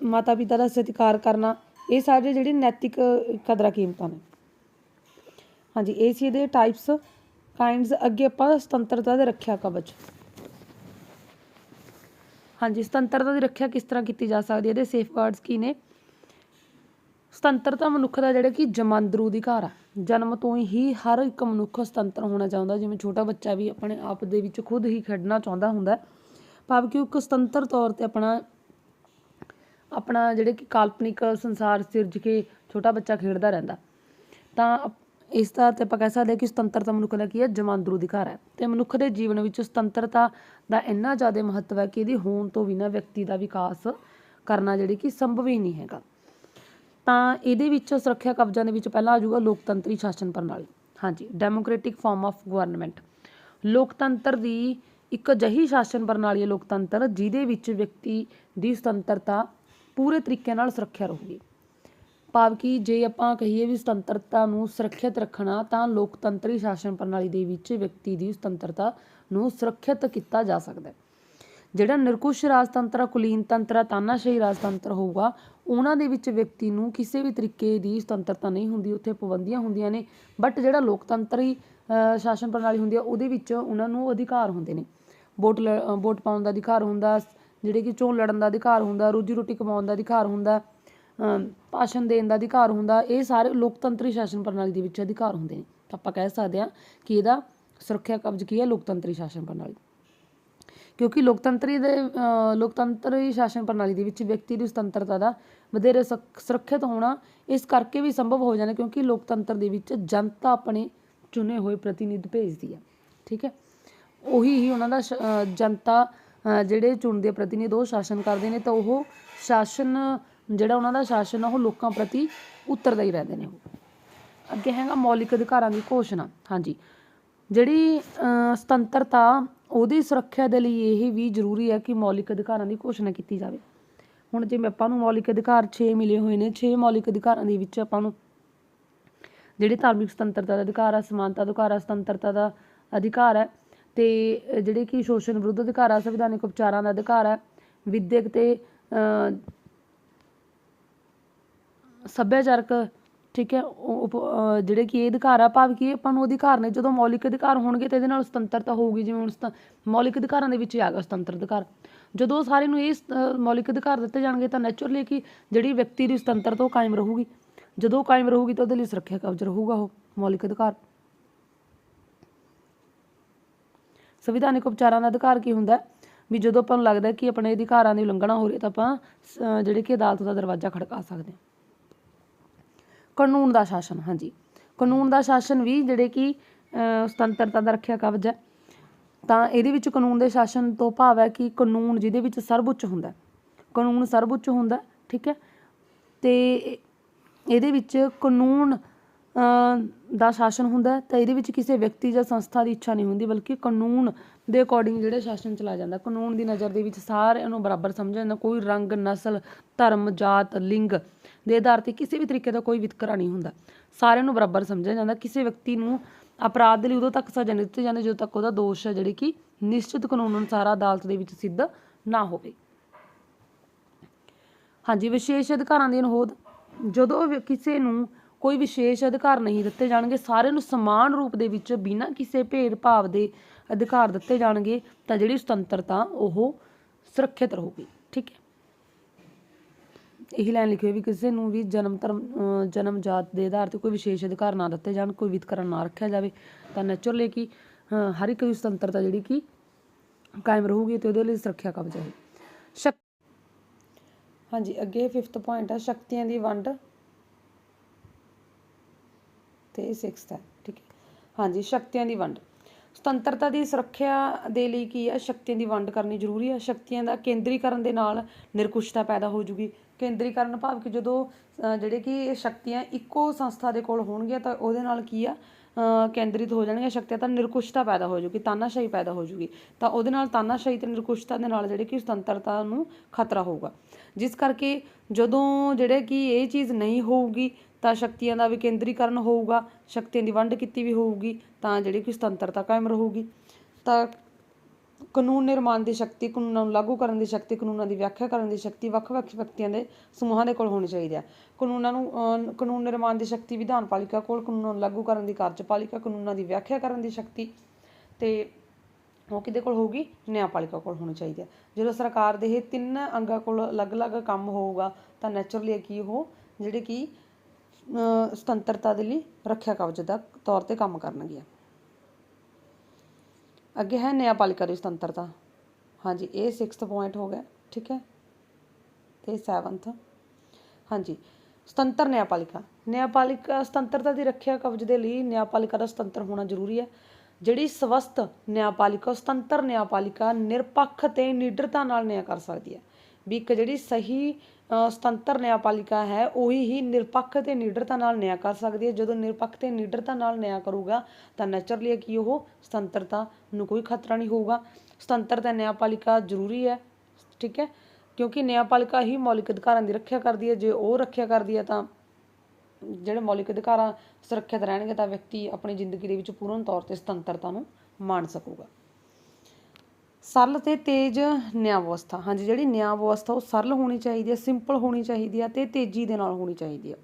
ਮਾਤਾ ਪਿਤਾ ਦਾ ਸਤਿਕਾਰ ਕਰਨਾ, ਇਹ ਸਾਰੇ ਜਿਹੜੇ ਨੈਤਿਕ ਕਦਰਾਂ ਕੀਮਤਾਂ ਨੇ। ਹਾਂਜੀ, ਇਹ ਸੀ ਇਹਦੇ ਟਾਈਪਸ ਕਾਈਂਡਸ ਅੱਗੇ ਆਪਾਂ ਸੁਤੰਤਰਤਾ ਦੇ ਰੱਖਿਆ ਕਵਚ। ਹਾਂਜੀ, ਸੁਤੰਤਰਤਾ ਦੀ ਰੱਖਿਆ ਕਿਸ ਤਰ੍ਹਾਂ ਕੀਤੀ ਜਾ ਸਕਦੀ ਹੈ? ਇਹਦੇ ਸੇਫਗਾਰਡਸ ਕੀ ਨੇ? ਸੁਤੰਤਰਤਾ ਮਨੁੱਖ ਦਾ ਜਿਹੜਾ ਕਿ ਜਮਾਂਦਰੂ ਅਧਿਕਾਰ ਆ। ਜਨਮ ਤੋਂ ਹੀ ਹਰ ਇੱਕ ਮਨੁੱਖ ਸੁਤੰਤਰ ਹੋਣਾ ਚਾਹੁੰਦਾ, ਜਿਵੇਂ ਛੋਟਾ ਬੱਚਾ ਵੀ ਆਪਣੇ ਆਪ ਦੇ ਵਿੱਚ ਖੁਦ ਹੀ ਖੇਡਣਾ ਚਾਹੁੰਦਾ ਹੁੰਦਾ ਹੈ। ਭਾਵ ਕਿ ਉਹ ਇੱਕ ਸੁਤੰਤਰ ਤੌਰ ਤੇ ਆਪਣਾ ਆਪਣਾ ਜਿਹੜੇ ਕਿ ਕਾਲਪਨਿਕ ਸੰਸਾਰ ਸਿਰਜ ਕੇ ਛੋਟਾ ਬੱਚਾ ਖੇਡਦਾ ਰਹਿੰਦਾ। ਤਾਂ ਇਸ ਦਾ ਤੇ ਆਪਾਂ ਕਹਿ ਸਕਦੇ ਹਾਂ ਕਿ ਸੁਤੰਤਰਤਾ ਮਨੁੱਖ ਦਾ ਕੀ ਹੈ? ਜਮਾਂਦਰੂ ਅਧਿਕਾਰ ਹੈ। ਤੇ ਮਨੁੱਖ ਦੇ ਜੀਵਨ ਵਿੱਚ ਸੁਤੰਤਰਤਾ ਦਾ ਇੰਨਾ ਜ਼ਿਆਦਾ ਮਹੱਤਵ ਹੈ ਕਿ ਇਹਦੀ ਹੋਣ ਤੋਂ ਬਿਨਾਂ ਵਿਅਕਤੀ ਦਾ ਵਿਕਾਸ ਕਰਨਾ ਜਿਹੜੀ ਕਿ ਸੰਭਵ ਹੀ ਨਹੀਂ ਹੈਗਾ। ਤਾਂ ਇਹਦੇ ਵਿੱਚ ਸੁਰੱਖਿਆ ਕਬਜ਼ਾਂ ਦੇ ਵਿੱਚ ਪਹਿਲਾਂ ਆ ਜਾਊਗਾ ਲੋਕਤੰਤਰੀ ਸ਼ਾਸਨ ਪ੍ਰਣਾਲੀ। ਹਾਂਜੀ ਡੈਮੋਕ੍ਰੈਟਿਕ ਫਾਰਮ ਆਫ ਗਵਰਨਮੈਂਟ ਲੋਕਤੰਤਰ ਦੀ ਇੱਕ ਅਜਿਹੀ ਸ਼ਾਸਨ ਪ੍ਰਣਾਲੀ ਹੈ ਲੋਕਤੰਤਰ, ਜਿਹਦੇ ਵਿੱਚ ਵਿਅਕਤੀ ਦੀ ਸੁਤੰਤਰਤਾ ਪੂਰੇ ਤਰੀਕੇ ਨਾਲ ਸੁਰੱਖਿਆ ਰਹੂਗੀ। ਭਾਵ ਕਿ ਜੇ ਆਪਾਂ ਕਹੀਏ ਵੀ ਸੁਤੰਤਰਤਾ ਨੂੰ ਸੁਰੱਖਿਅਤ ਰੱਖਣਾ, ਤਾਂ ਲੋਕਤੰਤਰੀ ਸ਼ਾਸਨ ਪ੍ਰਣਾਲੀ ਦੇ ਵਿੱਚ ਵਿਅਕਤੀ ਦੀ ਸੁਤੰਤਰਤਾ ਨੂੰ ਸੁਰੱਖਿਅਤ ਕੀਤਾ ਜਾ ਸਕਦਾ ਹੈ। ਜਿਹੜਾ ਨਿਰਕੁਸ਼ ਰਾਜਤੰਤਰ ਕੁਲੀਨ ਤੰਤਰ ਤਾਨਾਸ਼ਾਹੀ ਰਾਜਤੰਤਰ ਹੋਊਗਾ, ਉਹਨਾਂ ਦੇ ਵਿੱਚ ਵਿਅਕਤੀ ਨੂੰ ਕਿਸੇ ਵੀ ਤਰੀਕੇ ਦੀ ਸੁਤੰਤਰਤਾ ਨਹੀਂ ਹੁੰਦੀ, ਉੱਥੇ ਪਾਬੰਦੀਆਂ ਹੁੰਦੀਆਂ ਨੇ ਬਟ ਜਿਹੜਾ ਲੋਕਤੰਤਰੀ ਸ਼ਾਸਨ ਪ੍ਰਣਾਲੀ ਹੁੰਦੀ ਆ, ਉਹਦੇ ਵਿੱਚ ਉਹਨਾਂ ਨੂੰ ਅਧਿਕਾਰ ਹੁੰਦੇ ਨੇ। ਵੋਟ ਲ- ਵੋਟ ਪਾਉਣ ਦਾ ਅਧਿਕਾਰ ਹੁੰਦਾ, ਜਿਹੜੇ ਕਿ ਚੋਣ ਲੜਨ ਦਾ ਅਧਿਕਾਰ ਹੁੰਦਾ, ਰੋਜੀ ਰੋਟੀ ਕਮਾਉਣ ਦਾ ਅਧਿਕਾਰ ਹੁੰਦਾ ਭਾਸ਼ਣ ਦੇਣ ਦਾ ਅਧਿਕਾਰ ਹੁੰਦਾ, ਇਹ ਸਾਰੇ ਲੋਕਤੰਤਰੀ ਸ਼ਾਸਨ ਪ੍ਰਣਾਲੀ ਦੇ ਵਿੱਚ ਅਧਿਕਾਰ ਹੁੰਦੇ ਨੇ। ਆਪਾਂ ਕਹਿ ਸਕਦੇ ਹਾਂ ਕਿ ਇਹਦਾ ਸੁਰੱਖਿਆ ਕਬਜ਼ ਕੀ ਹੈ? ਲੋਕਤੰਤਰੀ ਸ਼ਾਸਨ ਪ੍ਰਣਾਲੀ। ਕਿਉਂਕਿ ਲੋਕਤੰਤਰੀ ਦੇ ਅ, ਲੋਕਤੰਤਰੀ ਸ਼ਾਸਨ ਪ੍ਰਣਾਲੀ ਦੇ ਵਿੱਚ ਵਿਅਕਤੀ ਦੀ ਸੁਤੰਤਰਤਾ ਦਾ ਵਧੇਰੇ ਸੁਰੱਖ- ਸੁਰੱਖਿਅਤ ਹੋਣਾ ਇਸ ਕਰਕੇ ਵੀ ਸੰਭਵ ਹੋ ਜਾਂਦਾ ਕਿਉਂਕਿ ਲੋਕਤੰਤਰ ਦੇ ਵਿੱਚ ਜਨਤਾ ਆਪਣੇ ਚੁਣੇ ਹੋਏ ਪ੍ਰਤੀਨਿਧ ਭੇਜਦੀ ਹੈ। ਠੀਕ ਹੈ? ਉਹੀ ਹੀ ਉਹਨਾਂ ਦਾ ਸ਼- ਜਨਤਾ ਜਿਹੜੇ ਚੁਣਦੇ ਪ੍ਰਤੀਨਿਧ ਉਹ ਸ਼ਾਸਨ ਕਰਦੇ ਨੇ ਤਾਂ ਉਹ ਸ਼ਾਸਨ ਜਿਹੜਾ ਉਹਨਾਂ ਦਾ ਸ਼ਾਸਨ ਆ ਉਹ ਲੋਕਾਂ ਪ੍ਰਤੀ ਉੱਤਰਦਾਈ ਰਹਿੰਦੇ ਨੇ ਉਹ। ਅੱਗੇ ਹੈਗਾ ਮੌਲਿਕ ਅਧਿਕਾਰਾਂ ਦੀ ਘੋਸ਼ਣਾ। ਹਾਂਜੀ। ਜਿਹੜੀ ਸੁਤੰਤਰਤਾ ਉਹਦੀ ਸੁਰੱਖਿਆ ਦੇ ਲਈ ਇਹ ਵੀ ਜ਼ਰੂਰੀ ਹੈ ਕਿ ਮੌਲਿਕ ਅਧਿਕਾਰਾਂ ਦੀ ਘੋਸ਼ਣਾ ਕੀਤੀ ਜਾਵੇ। ਹੁਣ ਜਿਵੇਂ ਆਪਾਂ ਨੂੰ ਮੌਲਿਕ ਅਧਿਕਾਰ 6 ਮਿਲੇ ਹੋਏ ਨੇ 6 ਮੌਲਿਕ ਅਧਿਕਾਰਾਂ ਦੇ ਵਿੱਚ ਆਪਾਂ ਨੂੰ ਜਿਹੜੇ ਧਾਰਮਿਕ ਸੁਤੰਤਰਤਾ ਦਾ ਅਧਿਕਾਰ ਆ ਸਮਾਨਤਾ ਅਧਿਕਾਰ ਆ ਸੁਤੰਤਰਤਾ ਦਾ ਅਧਿਕਾਰ ਹੈ ਤੇ ਜਿਹੜੇ ਕਿ ਸ਼ੋਸ਼ਣ ਵਿਰੁੱਧ ਅਧਿਕਾਰ ਆ ਸੰਵਿਧਾਨਿਕ ਉਪਚਾਰਾਂ ਦਾ ਅਧਿਕਾਰ ਹੈ ਵਿਦਿਅਕ ਤੇ ਅ, ਸੱਭਿਆਚਾਰਕ ਠੀਕ ਹੈ, ਉਹ ਉਪ- ਜਿਹੜੇ ਕਿ ਇਹ ਅਧਿਕਾਰ ਆ, ਭਾਵ ਕਿ ਆਪਾਂ ਨੂੰ ਅਧਿਕਾਰ ਨੇ, ਜਦੋਂ ਮੌਲਿਕ ਅਧਿਕਾਰ ਹੋਣਗੇ ਤੇ ਇਹਦੇ ਨਾਲ ਸੁਤੰਤਰਤਾ ਹੋਊਗੀ, ਜਿਵੇਂ ਹੁਣ ਮੌਲਿਕ ਅਧਿਕਾਰਾਂ ਦੇ ਵਿੱਚ ਹੀ ਆ ਗਿਆ ਸੁਤੰਤਰ ਅਧਿਕਾਰ। ਜਦੋਂ ਸਾਰੇ ਨੂੰ ਇਹ ਮੌਲਿਕ ਅਧਿਕਾਰ ਦਿੱਤੇ ਜਾਣਗੇ ਤਾਂ ਨੈਚੁਰਲੀ ਕਿ ਜਿਹੜੀ ਵਿਅਕਤੀ ਦੀ ਸੁਤੰਤਰਤਾ ਉਹ ਕਾਇਮ ਰਹੂਗੀ। ਜਦੋਂ ਉਹ ਕਾਇਮ ਰਹੂਗੀ ਤਾਂ ਉਹਦੇ ਲਈ ਸੁਰੱਖਿਆ ਕਵਚ ਰਹੂਗਾ ਉਹ ਮੌਲਿਕ ਅਧਿਕਾਰ। ਸੰਵਿਧਾਨਿਕ ਉਪਚਾਰਾਂ ਦਾ ਅਧਿਕਾਰ ਕੀ ਹੁੰਦਾ? ਵੀ ਜਦੋਂ ਆਪਾਂ ਨੂੰ ਲੱਗਦਾ ਕਿ ਆਪਣੇ ਅਧਿਕਾਰਾਂ ਦੀ ਉਲੰਘਣਾ ਹੋ ਰਹੀ ਹੈ ਤਾਂ ਆਪਾਂ ਜਿਹੜੇ ਕਿ ਅਦਾਲਤ ਦਾ ਦਰਵਾਜ਼ਾ ਖੜਕਾ ਸਕਦੇ ਹਾਂ। ਕਾਨੂੰਨ ਦਾ ਸ਼ਾਸਨ ਹਾਂਜੀ। ਕਾਨੂੰਨ ਦਾ ਸ਼ਾਸਨ ਵੀ ਜਿਹੜੇ ਕਿ ਅ, ਸੁਤੰਤਰਤਾ ਦਾ ਰੱਖਿਆ ਕਵਚ ਹੈ। ਤਾਂ ਇਹਦੇ ਵਿੱਚ ਕਾਨੂੰਨ ਦੇ ਸ਼ਾਸਨ ਤੋਂ ਭਾਵ ਹੈ ਕਿ ਕਾਨੂੰਨ ਜਿਹਦੇ ਵਿੱਚ ਸਰਵਉੱਚ ਹੁੰਦਾ ਹੈ। ਕਾਨੂੰਨ ਸਰਵਉੱਚ ਹੁੰਦਾ ਠੀਕ ਹੈ। ਤੇ ਇਹਦੇ ਵਿੱਚ ਕਾਨੂੰਨ ਅ, ਦਾ ਸ਼ਾਸਨ ਹੁੰਦਾ ਤਾਂ ਇਹਦੇ ਵਿੱਚ ਕਿਸੇ ਵਿਅਕਤੀ ਜਾਂ ਸੰਸਥਾ ਦੀ ਇੱਛਾ ਨਹੀਂ ਹੁੰਦੀ ਬਲਕਿ ਕਾਨੂੰਨ ਦੇ ਅਕੋਰਡਿੰਗ ਜਿਹੜੇ ਸ਼ਾਸਨ ਚਲਾਇਆ ਜਾਂਦਾ, ਕਾਨੂੰਨ ਦੀ ਨਜ਼ਰ ਦੇ ਵਿੱਚ ਸਾਰਿਆਂ ਨੂੰ ਬਰਾਬਰ ਸਮਝਿਆ ਜਾਂਦਾ, ਕੋਈ ਰੰਗ, ਨਸਲ, ਧਰਮ, ਜਾਤ, ਲਿੰਗ ਦੇ ਆਧਾਰ ਤੇ ਕਿਸੇ ਵੀ ਤਰੀਕੇ ਦਾ ਕੋਈ ਵਿਤਕਰਾ ਨਹੀਂ ਹੁੰਦਾ। ਸਾਰਿਆਂ ਨੂੰ ਬਰਾਬਰ ਸਮਝਿਆ ਜਾਂਦਾ, ਕਿਸੇ ਵਿਅਕਤੀ ਨੂੰ ਅਪਰਾਧ ਦੇ ਲਈ ਉਦੋਂ ਤੱਕ ਸਜ਼ਾ ਨਹੀਂ ਦਿੱਤੀ ਜਾਂਦੀ, ਜਦੋਂ ਤੱਕ ਉਹਦਾ ਦੋਸ਼ ਹੈ ਜਿਹੜੀ ਕਿ ਨਿਸ਼ਚਿਤ ਕਾਨੂੰਨ ਅਨੁਸਾਰ ਅਦਾਲਤ ਦੇ ਵਿੱਚ ਸਿੱਧ ਨਾ ਹੋਵੇ। ਹਾਂਜੀ, ਵਿਸ਼ੇਸ਼ ਅਧਿਕਾਰਾਂ ਦੀ ਅਣਹੋਂਦ ਜਦੋਂ ਵੀ ਕਿਸੇ ਨੂੰ ਕੋਈ ਵਿਸ਼ੇਸ਼ ਅਧਿਕਾਰ ਨਹੀਂ ਦਿੱਤੇ ਜਾਣਗੇ, ਸਾਰਿਆਂ ਨੂੰ ਸਮਾਨ ਰੂਪ ਦੇ ਵਿੱਚ ਬਿਨਾਂ ਕਿਸੇ ਭੇਦਭਾਵ ਦੇ ਅਧਿਕਾਰ ਦਿੱਤੇ ਜਾਣਗੇ, ਤਾਂ ਜਿਹੜੀ ਸੁਤੰਤਰਤਾ ਉਹ ਸੁਰੱਖਿਅਤ ਰਹੂਗੀ। ਠੀਕ ਹੈ? ਇਹੀ ਲਾਈਨ ਲਿਖੀ ਹੋਈ ਵੀ ਕਿਸੇ ਨੂੰ ਵੀ ਜਨਮ ਧਰਮ ਜਨਮ ਜਾਤ ਦੇ ਆਧਾਰ ਤੇ ਕੋਈ ਵਿਸ਼ੇਸ਼ ਅਧਿਕਾਰ ਨਾ ਦਿੱਤੇ ਜਾਣ, ਕੋਈ ਵਿਤਕਰਨ ਨਾ ਰੱਖਿਆ ਜਾਵੇ, ਤਾਂ ਨੈਚੁਰਲੀ ਕਿ ਹਰ ਇੱਕ ਦੀ ਸੁਤੰਤਰਤਾ ਜਿਹੜੀ ਕਿ ਕਾਇਮ ਰਹੂਗੀ ਤੇ ਉਹਦੇ ਲਈ ਸੁਰੱਖਿਆ ਕਵਚ ਹੈ ਸ਼ਕ ਹਾਂਜੀ, ਅੱਗੇ 5th ਪੁਆਇੰਟ ਹੈ ਸ਼ਕਤੀਆਂ ਦੀ ਵੰਡ। ਤੇ 6th ਹੈ, ਠੀਕ ਹੈ? ਹਾਂਜੀ, ਸ਼ਕਤੀਆਂ ਦੀ ਵੰਡ। ਸੁਤੰਤਰਤਾ ਦੀ ਸੁਰੱਖਿਆ ਦੇ ਲਈ ਕੀ ਹੈ? ਸ਼ਕਤੀਆਂ ਦੀ ਵੰਡ ਕਰਨੀ ਜ਼ਰੂਰੀ ਹੈ। ਸ਼ਕਤੀਆਂ ਦਾ ਕੇਂਦਰੀਕਰਨ ਦੇ ਨਾਲ ਨਿਰਕੁਸ਼ਤਾ ਪੈਦਾ ਹੋ ਜੂਗੀ। ਕੇਂਦਰੀਕਰਨ ਭਾਵ ਕਿ ਜਦੋਂ ਜਿਹੜੇ ਕਿ ਸ਼ਕਤੀਆਂ ਇੱਕੋ ਸੰਸਥਾ ਦੇ ਕੋਲ ਹੋਣਗੀਆਂ ਤਾਂ ਉਹਦੇ ਨਾਲ ਕੀ ਆ? ਕੇਂਦਰਿਤ ਹੋ ਜਾਣਗੀਆਂ ਸ਼ਕਤੀਆਂ ਤਾਂ ਨਿਰਕੁਸ਼ਤਾ ਪੈਦਾ ਹੋ ਜੂਗੀ, ਤਾਨਾਸ਼ਾਹੀ ਪੈਦਾ ਹੋ ਜੂਗੀ। ਤਾਂ ਉਹਦੇ ਨਾਲ ਤਾਨਾਸ਼ਾਹੀ ਤੇ ਨਿਰਕੁਸ਼ਤਾ ਦੇ ਨਾਲ ਜਿਹੜੇ ਕਿ ਸੁਤੰਤਰਤਾ ਨੂੰ ਖਤਰਾ ਹੋਊਗਾ। ਜਿਸ ਕਰਕੇ ਜਦੋਂ ਜਿਹੜੇ ਕਿ ਇਹ ਚੀਜ਼ ਨਹੀਂ ਹੋਊਗੀ ਤਾਂ ਸ਼ਕਤੀਆਂ ਦਾ ਵਿਕੇਂਦਰੀਕਰਨ ਹੋਊਗਾ, ਸ਼ਕਤੀਆਂ ਦੀ ਵੰਡ ਕੀਤੀ ਵੀ ਹੋਊਗੀ, ਤਾਂ ਜਿਹੜੀ ਕਿ ਸੁਤੰਤਰਤਾ ਕਾਇਮ ਰਹੂਗੀ। ਤਾਂ ਕਾਨੂੰਨ ਨਿਰਮਾਣ ਦੀ ਸ਼ਕਤੀ, ਕਾਨੂੰਨਾਂ ਨੂੰ ਲਾਗੂ ਕਰਨ ਦੀ ਸ਼ਕਤੀ, ਕਾਨੂੰਨਾਂ ਦੀ ਵਿਆਖਿਆ ਕਰਨ ਦੀ ਸ਼ਕਤੀ ਵੱਖ-ਵੱਖ ਵਿਅਕਤੀਆਂ ਦੇ ਸਮੂਹਾਂ ਦੇ ਕੋਲ ਹੋਣੀ ਚਾਹੀਦੀ ਹੈ। ਕਾਨੂੰਨਾਂ ਨੂੰ ਕਾਨੂੰਨ ਨਿਰਮਾਣ ਦੀ ਸ਼ਕਤੀ ਵਿਧਾਨ ਪਾਲਿਕਾ ਕੋਲ, ਕਾਨੂੰਨਾਂ ਨੂੰ ਲਾਗੂ ਕਰਨ ਦੀ ਕਾਰਜਪਾਲਿਕਾ ਕਾਨੂੰਨਾਂ ਦੀ ਵਿਆਖਿਆ ਕਰਨ ਦੀ ਸ਼ਕਤੀ ਤੇ ਉਹ ਕਿਹਦੇ ਕੋਲ ਹੋਊਗੀ? ਨਿਆਂਪਾਲਿਕਾ ਕੋਲ ਹੋਣੀ ਚਾਹੀਦੀ ਹੈ। ਜਦੋਂ ਸਰਕਾਰ ਦੇ ਇਹ ਤਿੰਨ ਅੰਗਾਂ ਕੋਲ ਅਲੱਗ-ਅਲੱਗ ਕੰਮ ਹੋਊਗਾ, ਤਾਂ ਨੈਚੁਰਲੀ ਕੀ ਉਹ, ਜਿਹੜੇ ਕਿ ਸੁਤੰਤਰਤਾ ਦੇ ਲਈ ਰੱਖਿਆ ਕਵਚ ਦਾ ਤੌਰ ਤੇ ਕੰਮ ਕਰਨਗੇ ਅੱਗੇ ਹੈ ਨਿਆਂਪਾਲਿਕਾ ਦੀ ਸੁਤੰਤਰਤਾ। ਹਾਂਜੀ, ਇਹ 6th ਪੁਆਇੰਟ ਹੋ ਗਿਆ, ਠੀਕ ਹੈ? ਤੇ 7th ਹਾਂਜੀ, ਸੁਤੰਤਰ ਨਿਆਂਪਾਲਿਕਾ ਨਿਆਂਪਾਲਿਕਾ ਸੁਤੰਤਰਤਾ ਦੀ ਰੱਖਿਆ ਕਵਚ ਦੇ ਲਈ ਨਿਆਂਪਾਲਿਕਾ ਦਾ ਸੁਤੰਤਰ ਹੋਣਾ ਜ਼ਰੂਰੀ ਹੈ। ਜਿਹੜੀ ਸਵਸਥ ਨਿਆਂਪਾਲਿਕਾ ਸੁਤੰਤਰ ਨਿਆਂਪਾਲਿਕਾ ਨਿਰਪੱਖ ਤੇ ਨਿਡਰਤਾ ਨਾਲ ਨਿਆਂ ਕਰ ਸਕਦੀ ਹੈ। ਵੀ ਇੱਕ ਜਿਹੜੀ ਸਹੀ ਸੁਤੰਤਰ ਨਿਆਂਪਾਲਿਕਾ ਹੈ, ਉਹੀ ਹੀ ਨਿਰਪੱਖ ਤੇ ਨਿਡਰਤਾ ਨਾਲ ਨਿਆਂ ਕਰ ਸਕਦੀ ਹੈ। ਜਦੋਂ ਨਿਰਪੱਖ ਤੇ ਨਿਡਰਤਾ ਨਾਲ ਨਿਆਂ ਕਰੂਗਾ, ਤਾਂ ਨੈਚੁਰਲੀ ਹੈ ਕਿ ਉਹ ਸੁਤੰਤਰਤਾ ਨੂੰ ਕੋਈ ਖਤਰਾ ਨਹੀਂ ਹੋਊਗਾ। ਸੁਤੰਤਰਤਾ ਨਿਆਂਪਾਲਿਕਾ ਜ਼ਰੂਰੀ ਹੈ, ਠੀਕ ਹੈ? ਕਿਉਂਕਿ ਨਿਆਂਪਾਲਿਕਾ ਹੀ ਮੌਲਿਕ ਅਧਿਕਾਰਾਂ ਦੀ ਰੱਖਿਆ ਕਰਦੀ ਹੈ। ਜੇ ਉਹ ਰੱਖਿਆ ਕਰਦੀ ਹੈ, ਤਾਂ ਜਿਹੜੇ ਮੌਲਿਕ ਅਧਿਕਾਰਾਂ ਸੁਰੱਖਿਅਤ ਰਹਿਣਗੇ, ਤਾਂ ਵਿਅਕਤੀ ਆਪਣੀ ਜ਼ਿੰਦਗੀ ਦੇ ਵਿੱਚ ਪੂਰਨ ਤੌਰ ਤੇ ਸੁਤੰਤਰਤਾ ਨੂੰ ਮਾਣ ਸਕੂਗਾ। ਸਰਲ ਤੇ ਤੇਜ਼ ਨਿਆਂ ਵਿਵਸਥਾ। ਹਾਂਜੀ, ਜਿਹੜੀ ਨਿਆਂ ਵਿਵਸਥਾ ਉਹ ਸਰਲ ਹੋਣੀ ਚਾਹੀਦੀ ਹੈ, ਸਿੰਪਲ ਹੋਣੀ ਚਾਹੀਦੀ ਹੈ ਤੇ ਤੇਜ਼ੀ ਦੇ ਨਾਲ ਹੋਣੀ ਚਾਹੀਦੀ ਹੈ।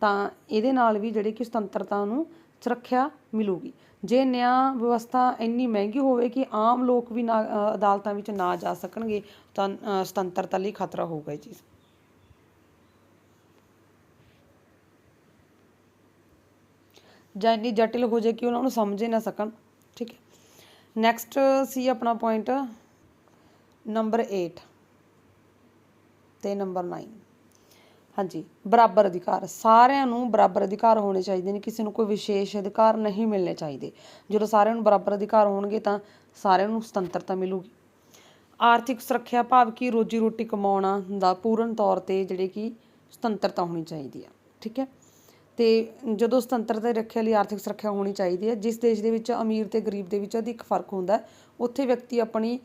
ਤਾਂ ਇਹਦੇ ਨਾਲ ਵੀ ਜਿਹੜੇ ਕਿ ਸੁਤੰਤਰਤਾ ਨੂੰ ਸੁਰੱਖਿਆ ਮਿਲੂਗੀ। ਜੇ ਨਿਆਂ ਵਿਵਸਥਾ ਇੰਨੀ ਮਹਿੰਗੀ ਹੋਵੇ ਕਿ ਆਮ ਲੋਕ ਵੀ ਨਾ, ਅਦਾਲਤਾਂ ਵਿੱਚ ਨਾ ਜਾ ਸਕਣਗੇ, ਤਾਂ ਸੁਤੰਤਰਤਾ ਲਈ ਖਤਰਾ ਹੋਊਗਾ ਇਹ ਚੀਜ਼। ਜਾਂ ਇੰਨੀ ਜਟਿਲ ਹੋ ਜਾਏ ਕਿ ਉਹਨਾਂ ਨੂੰ ਸਮਝ ਹੀ ਨਾ ਸਕਣ। ਨੈਕਸਟ ਸੀ ਆਪਣਾ ਪੁਆਇੰਟ ਨੰਬਰ 8 ਤੇ ਨੰਬਰ 9 ਹਾਂਜੀ, ਬਰਾਬਰ ਅਧਿਕਾਰ। ਸਾਰਿਆਂ ਨੂੰ ਬਰਾਬਰ ਅਧਿਕਾਰ ਹੋਣੇ ਚਾਹੀਦੇ ਨੇ, ਕਿਸੇ ਨੂੰ ਕੋਈ ਵਿਸ਼ੇਸ਼ ਅਧਿਕਾਰ ਨਹੀਂ ਮਿਲਣੇ ਚਾਹੀਦੇ। ਜਦੋਂ ਸਾਰਿਆਂ ਨੂੰ ਬਰਾਬਰ ਅਧਿਕਾਰ ਹੋਣਗੇ ਤਾਂ ਸਾਰਿਆਂ ਨੂੰ ਸੁਤੰਤਰਤਾ ਮਿਲੂਗੀ। ਆਰਥਿਕ ਸੁਰੱਖਿਆ ਭਾਵ ਕਿ ਰੋਜੀ ਰੋਟੀ ਕਮਾਉਣਾ ਦਾ ਪੂਰਨ ਤੌਰ ਤੇ ਜਿਹੜੇ ਕਿ ਸੁਤੰਤਰਤਾ ਹੋਣੀ ਚਾਹੀਦੀ ਆ। ਠੀਕ ਹੈ? ਤੇ ਜਦੋਂ ਸੁਤੰਤਰਤਾ ਦੀ ਰੱਖਿਆ ਲਈ ਆਰਥਿਕ ਸੁਰੱਖਿਆ ਹੋਣੀ ਚਾਹੀਦੀ ਹੈ, ਜਿਸ ਦੇਸ਼ ਦੇ ਵਿੱਚ ਅਮੀਰ ਤੇ ਗਰੀਬ ਦੇ ਵਿੱਚ ਅਧਿਕ ਫ਼ਰਕ ਹੁੰਦਾ ਉੱਥੇ ਵਿਅਕਤੀ ਆਪਣੀ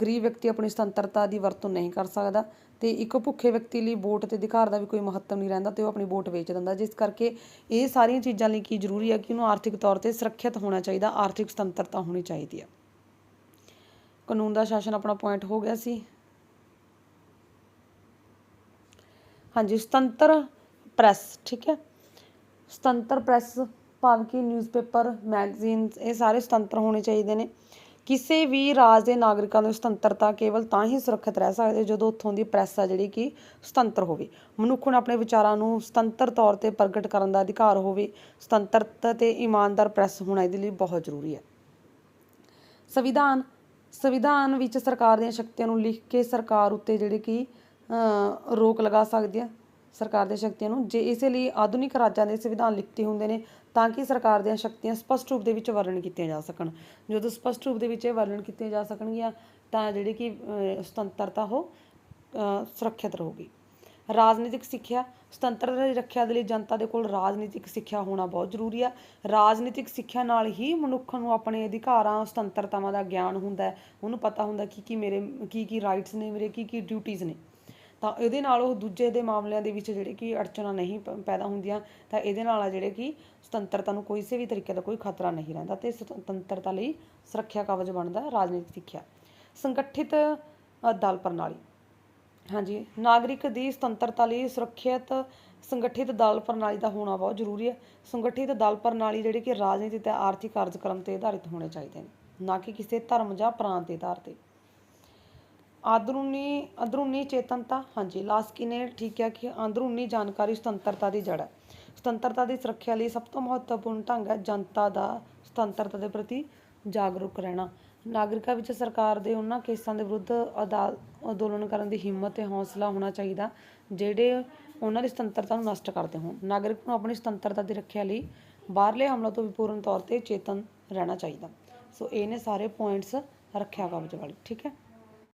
ਗਰੀਬ ਵਿਅਕਤੀ ਆਪਣੀ ਸੁਤੰਤਰਤਾ ਦੀ ਵਰਤੋਂ ਨਹੀਂ ਕਰ ਸਕਦਾ ਤੇ ਇੱਕ ਭੁੱਖੇ ਵਿਅਕਤੀ ਲਈ ਵੋਟ ਤੇ ਅਧਿਕਾਰ ਦਾ ਵੀ ਕੋਈ ਮਹੱਤਵ ਨਹੀਂ ਰਹਿੰਦਾ ਤੇ ਉਹ ਆਪਣੀ ਵੋਟ ਵੇਚ ਦਿੰਦਾ, ਜਿਸ ਕਰਕੇ ਇਹ ਸਾਰੀਆਂ ਚੀਜ਼ਾਂ ਲਈ ਕੀ ਜ਼ਰੂਰੀ ਹੈ ਕਿ ਉਹਨੂੰ ਆਰਥਿਕ ਤੌਰ ਤੇ ਸੁਰੱਖਿਅਤ ਹੋਣਾ ਚਾਹੀਦਾ, ਆਰਥਿਕ ਸੁਤੰਤਰਤਾ ਹੋਣੀ ਚਾਹੀਦੀ ਹੈ। ਕਾਨੂੰਨ ਦਾ ਸ਼ਾਸਨ ਆਪਣਾ ਪੁਆਇੰਟ ਹੋ ਗਿਆ ਸੀ। ਹਾਂਜੀ, ਸੁਤੰਤਰ ਪ੍ਰੈਸ, ਠੀਕ ਹੈ? ਸੁਤੰਤਰ ਪ੍ਰੈਸ ਭਾਵ ਕਿ ਨਿਊਜ਼ਪੇਪਰ, ਮੈਗਜ਼ੀਨਸ, ਇਹ ਸਾਰੇ ਸੁਤੰਤਰ ਹੋਣੇ ਚਾਹੀਦੇ ਨੇ। ਕਿਸੇ ਵੀ ਰਾਜ ਦੇ ਨਾਗਰਿਕਾਂ ਦੀ ਸੁਤੰਤਰਤਾ ਕੇਵਲ ਤਾਂ ਹੀ ਸੁਰੱਖਿਅਤ ਰਹਿ ਸਕਦੀ ਜਦੋਂ ਉੱਥੋਂ ਦੀ ਪ੍ਰੈਸ ਆ ਜਿਹੜੀ ਕਿ ਸੁਤੰਤਰ ਹੋਵੇ। ਮਨੁੱਖ ਨੂੰ ਆਪਣੇ ਵਿਚਾਰਾਂ ਨੂੰ ਸੁਤੰਤਰ ਤੌਰ ਤੇ ਪ੍ਰਗਟ ਕਰਨ ਦਾ ਅਧਿਕਾਰ ਹੋਵੇ। ਸੁਤੰਤਰਤਾ ਤੇ ਇਮਾਨਦਾਰ ਪ੍ਰੈਸ ਹੋਣਾ ਇਹਦੇ ਲਈ ਬਹੁਤ ਜ਼ਰੂਰੀ ਹੈ। ਸੰਵਿਧਾਨ ਸੰਵਿਧਾਨ ਵਿੱਚ ਸਰਕਾਰ ਦੀਆਂ ਸ਼ਕਤੀਆਂ ਨੂੰ ਲਿਖ ਕੇ ਸਰਕਾਰ ਉੱਤੇ ਜਿਹੜੇ ਕਿ ਰੋਕ ਲਗਾ ਸਕਦੀ ਹੈ। ਸਰਕਾਰ ਦੀਆਂ ਸ਼ਕਤੀਆਂ ਨੂੰ, ਜੇ ਇਸੇ ਲਈ ਆਧੁਨਿਕ ਰਾਜਾਂ ਦੇ ਸੰਵਿਧਾਨ ਲਿਖਤੀ ਹੁੰਦੇ ਨੇ, ਤਾਂ ਕਿ ਸਰਕਾਰ ਦੀਆਂ ਸ਼ਕਤੀਆਂ ਸਪਸ਼ਟ ਰੂਪ ਦੇ ਵਿੱਚ ਵਰਣਨ ਕੀਤੀਆਂ ਜਾ ਸਕਣ। ਜਦੋਂ ਸਪਸ਼ਟ ਰੂਪ ਦੇ ਵਿੱਚ ਇਹ ਵਰਣਨ ਕੀਤੀਆਂ ਜਾ ਸਕਣਗੀਆਂ, ਤਾਂ ਜਿਹੜੀ ਕਿ ਸੁਤੰਤਰਤਾ ਉਹ ਸੁਰੱਖਿਅਤ ਰਹੂਗੀ। ਰਾਜਨੀਤਿਕ ਸਿੱਖਿਆ, ਸੁਤੰਤਰਤਾ ਦੀ ਰੱਖਿਆ ਦੇ ਲਈ ਜਨਤਾ ਦੇ ਕੋਲ ਰਾਜਨੀਤਿਕ ਸਿੱਖਿਆ ਹੋਣਾ ਬਹੁਤ ਜ਼ਰੂਰੀ ਆ। ਰਾਜਨੀਤਿਕ ਸਿੱਖਿਆ ਨਾਲ ਹੀ ਮਨੁੱਖ ਨੂੰ ਆਪਣੇ ਅਧਿਕਾਰਾਂ, ਸੁਤੰਤਰਤਾਵਾਂ ਦਾ ਗਿਆਨ ਹੁੰਦਾ ਹੈ। ਉਹਨੂੰ ਪਤਾ ਹੁੰਦਾ ਕੀ ਕੀ ਮੇਰੇ, ਕੀ ਕੀ ਰਾਈਟਸ ਨੇ ਮੇਰੇ, ਕੀ ਕੀ ਡਿਊਟੀਆਂ ਨੇ। ਤਾਂ ਇਹਦੇ ਨਾਲ ਉਹ ਦੂਜੇ ਦੇ ਮਾਮਲਿਆਂ ਦੇ ਵਿੱਚ ਜਿਹੜੇ ਕਿ ਅੜਚਣਾ ਨਹੀਂ ਪੈਦਾ ਹੁੰਦੀਆਂ, ਤਾਂ ਇਹਦੇ ਨਾਲ ਆ ਜਿਹੜੇ ਕਿ ਸੁਤੰਤਰਤਾ ਨੂੰ ਕੋਈ ਵੀ ਤਰੀਕੇ ਦਾ ਕੋਈ ਖਤਰਾ ਨਹੀਂ ਰਹਿੰਦਾ ਤੇ ਸੁਤੰਤਰਤਾ ਲਈ ਸੁਰੱਖਿਆ ਕਵਚ ਬਣਦਾ ਰਾਜਨੀਤਿਕ ਸਿੱਖਿਆ। ਸੰਗਠਿਤ ਦਲ ਪ੍ਰਣਾਲੀ। ਹਾਂਜੀ, ਨਾਗਰਿਕ ਦੀ ਸੁਤੰਤਰਤਾ ਲਈ ਸੁਰੱਖਿਅਤ, ਸੰਗਠਿਤ ਦਲ ਪ੍ਰਣਾਲੀ ਦਾ ਹੋਣਾ ਬਹੁਤ ਜ਼ਰੂਰੀ ਹੈ। ਸੰਗਠਿਤ ਦਲ ਪ੍ਰਣਾਲੀ ਜਿਹੜੀ ਕਿ ਰਾਜਨੀਤੀ ਤੇ ਆਰਥਿਕ ਕਾਰਜਕ੍ਰਮ ਤੇ ਆਧਾਰਿਤ ਹੋਣੇ ਚਾਹੀਦੇ ਨੇ, ਨਾ ਕਿ ਕਿਸੇ ਧਰਮ ਜਾਂ ਪ੍ਰਾਂਤ ਦੇ ਆਧਾਰ ਤੇ। ਅੰਦਰੂਨੀ ਅੰਦਰੂਨੀ ਚੇਤਨਤਾ, ਹਾਂਜੀ, ਲਾਸਕੀ ਨੇ ਠੀਕ ਕਿਹਾ ਕਿ ਅੰਦਰੂਨੀ ਜਾਣਕਾਰੀ ਸੁਤੰਤਰਤਾ ਦੀ ਜੜ ਹੈ। ਸੁਤੰਤਰਤਾ ਦੀ ਸੁਰੱਖਿਆ ਲਈ ਸਭ ਤੋਂ ਮਹੱਤਵਪੂਰਨ ਢੰਗ ਹੈ ਜਨਤਾ ਦਾ ਸੁਤੰਤਰਤਾ ਦੇ ਪ੍ਰਤੀ ਜਾਗਰੂਕ ਰਹਿਣਾ। ਨਾਗਰਿਕਾਂ ਵਿੱਚ ਸਰਕਾਰ ਦੇ ਉਹਨਾਂ ਕੇਸਾਂ ਦੇ ਵਿਰੁੱਧ ਅਦਾ- ਅੰਦੋਲਨ ਕਰਨ ਦੀ ਹਿੰਮਤ ਤੇ ਹੌਸਲਾ ਹੋਣਾ ਚਾਹੀਦਾ, ਜਿਹੜੇ ਉਹਨਾਂ ਦੀ ਸੁਤੰਤਰਤਾ ਨੂੰ ਨਸ਼ਟ ਕਰਦੇ ਹੋਣ। ਨਾਗਰਿਕ ਨੂੰ ਆਪਣੀ ਸੁਤੰਤਰਤਾ ਦੀ ਰੱਖਿਆ ਲਈ ਬਾਹਰਲੇ ਹਮਲਾ ਤੋਂ ਵੀ ਪੂਰਨ ਤੌਰ ਤੇ ਚੇਤਨ ਰਹਿਣਾ ਚਾਹੀਦਾ। ਸੋ ਇਹ ਨੇ ਸਾਰੇ ਪੁਆਇੰਟਸ ਰੱਖਿਆ ਕਬਜ਼ ਵਾਲੇ, ਠੀਕ ਹੈ?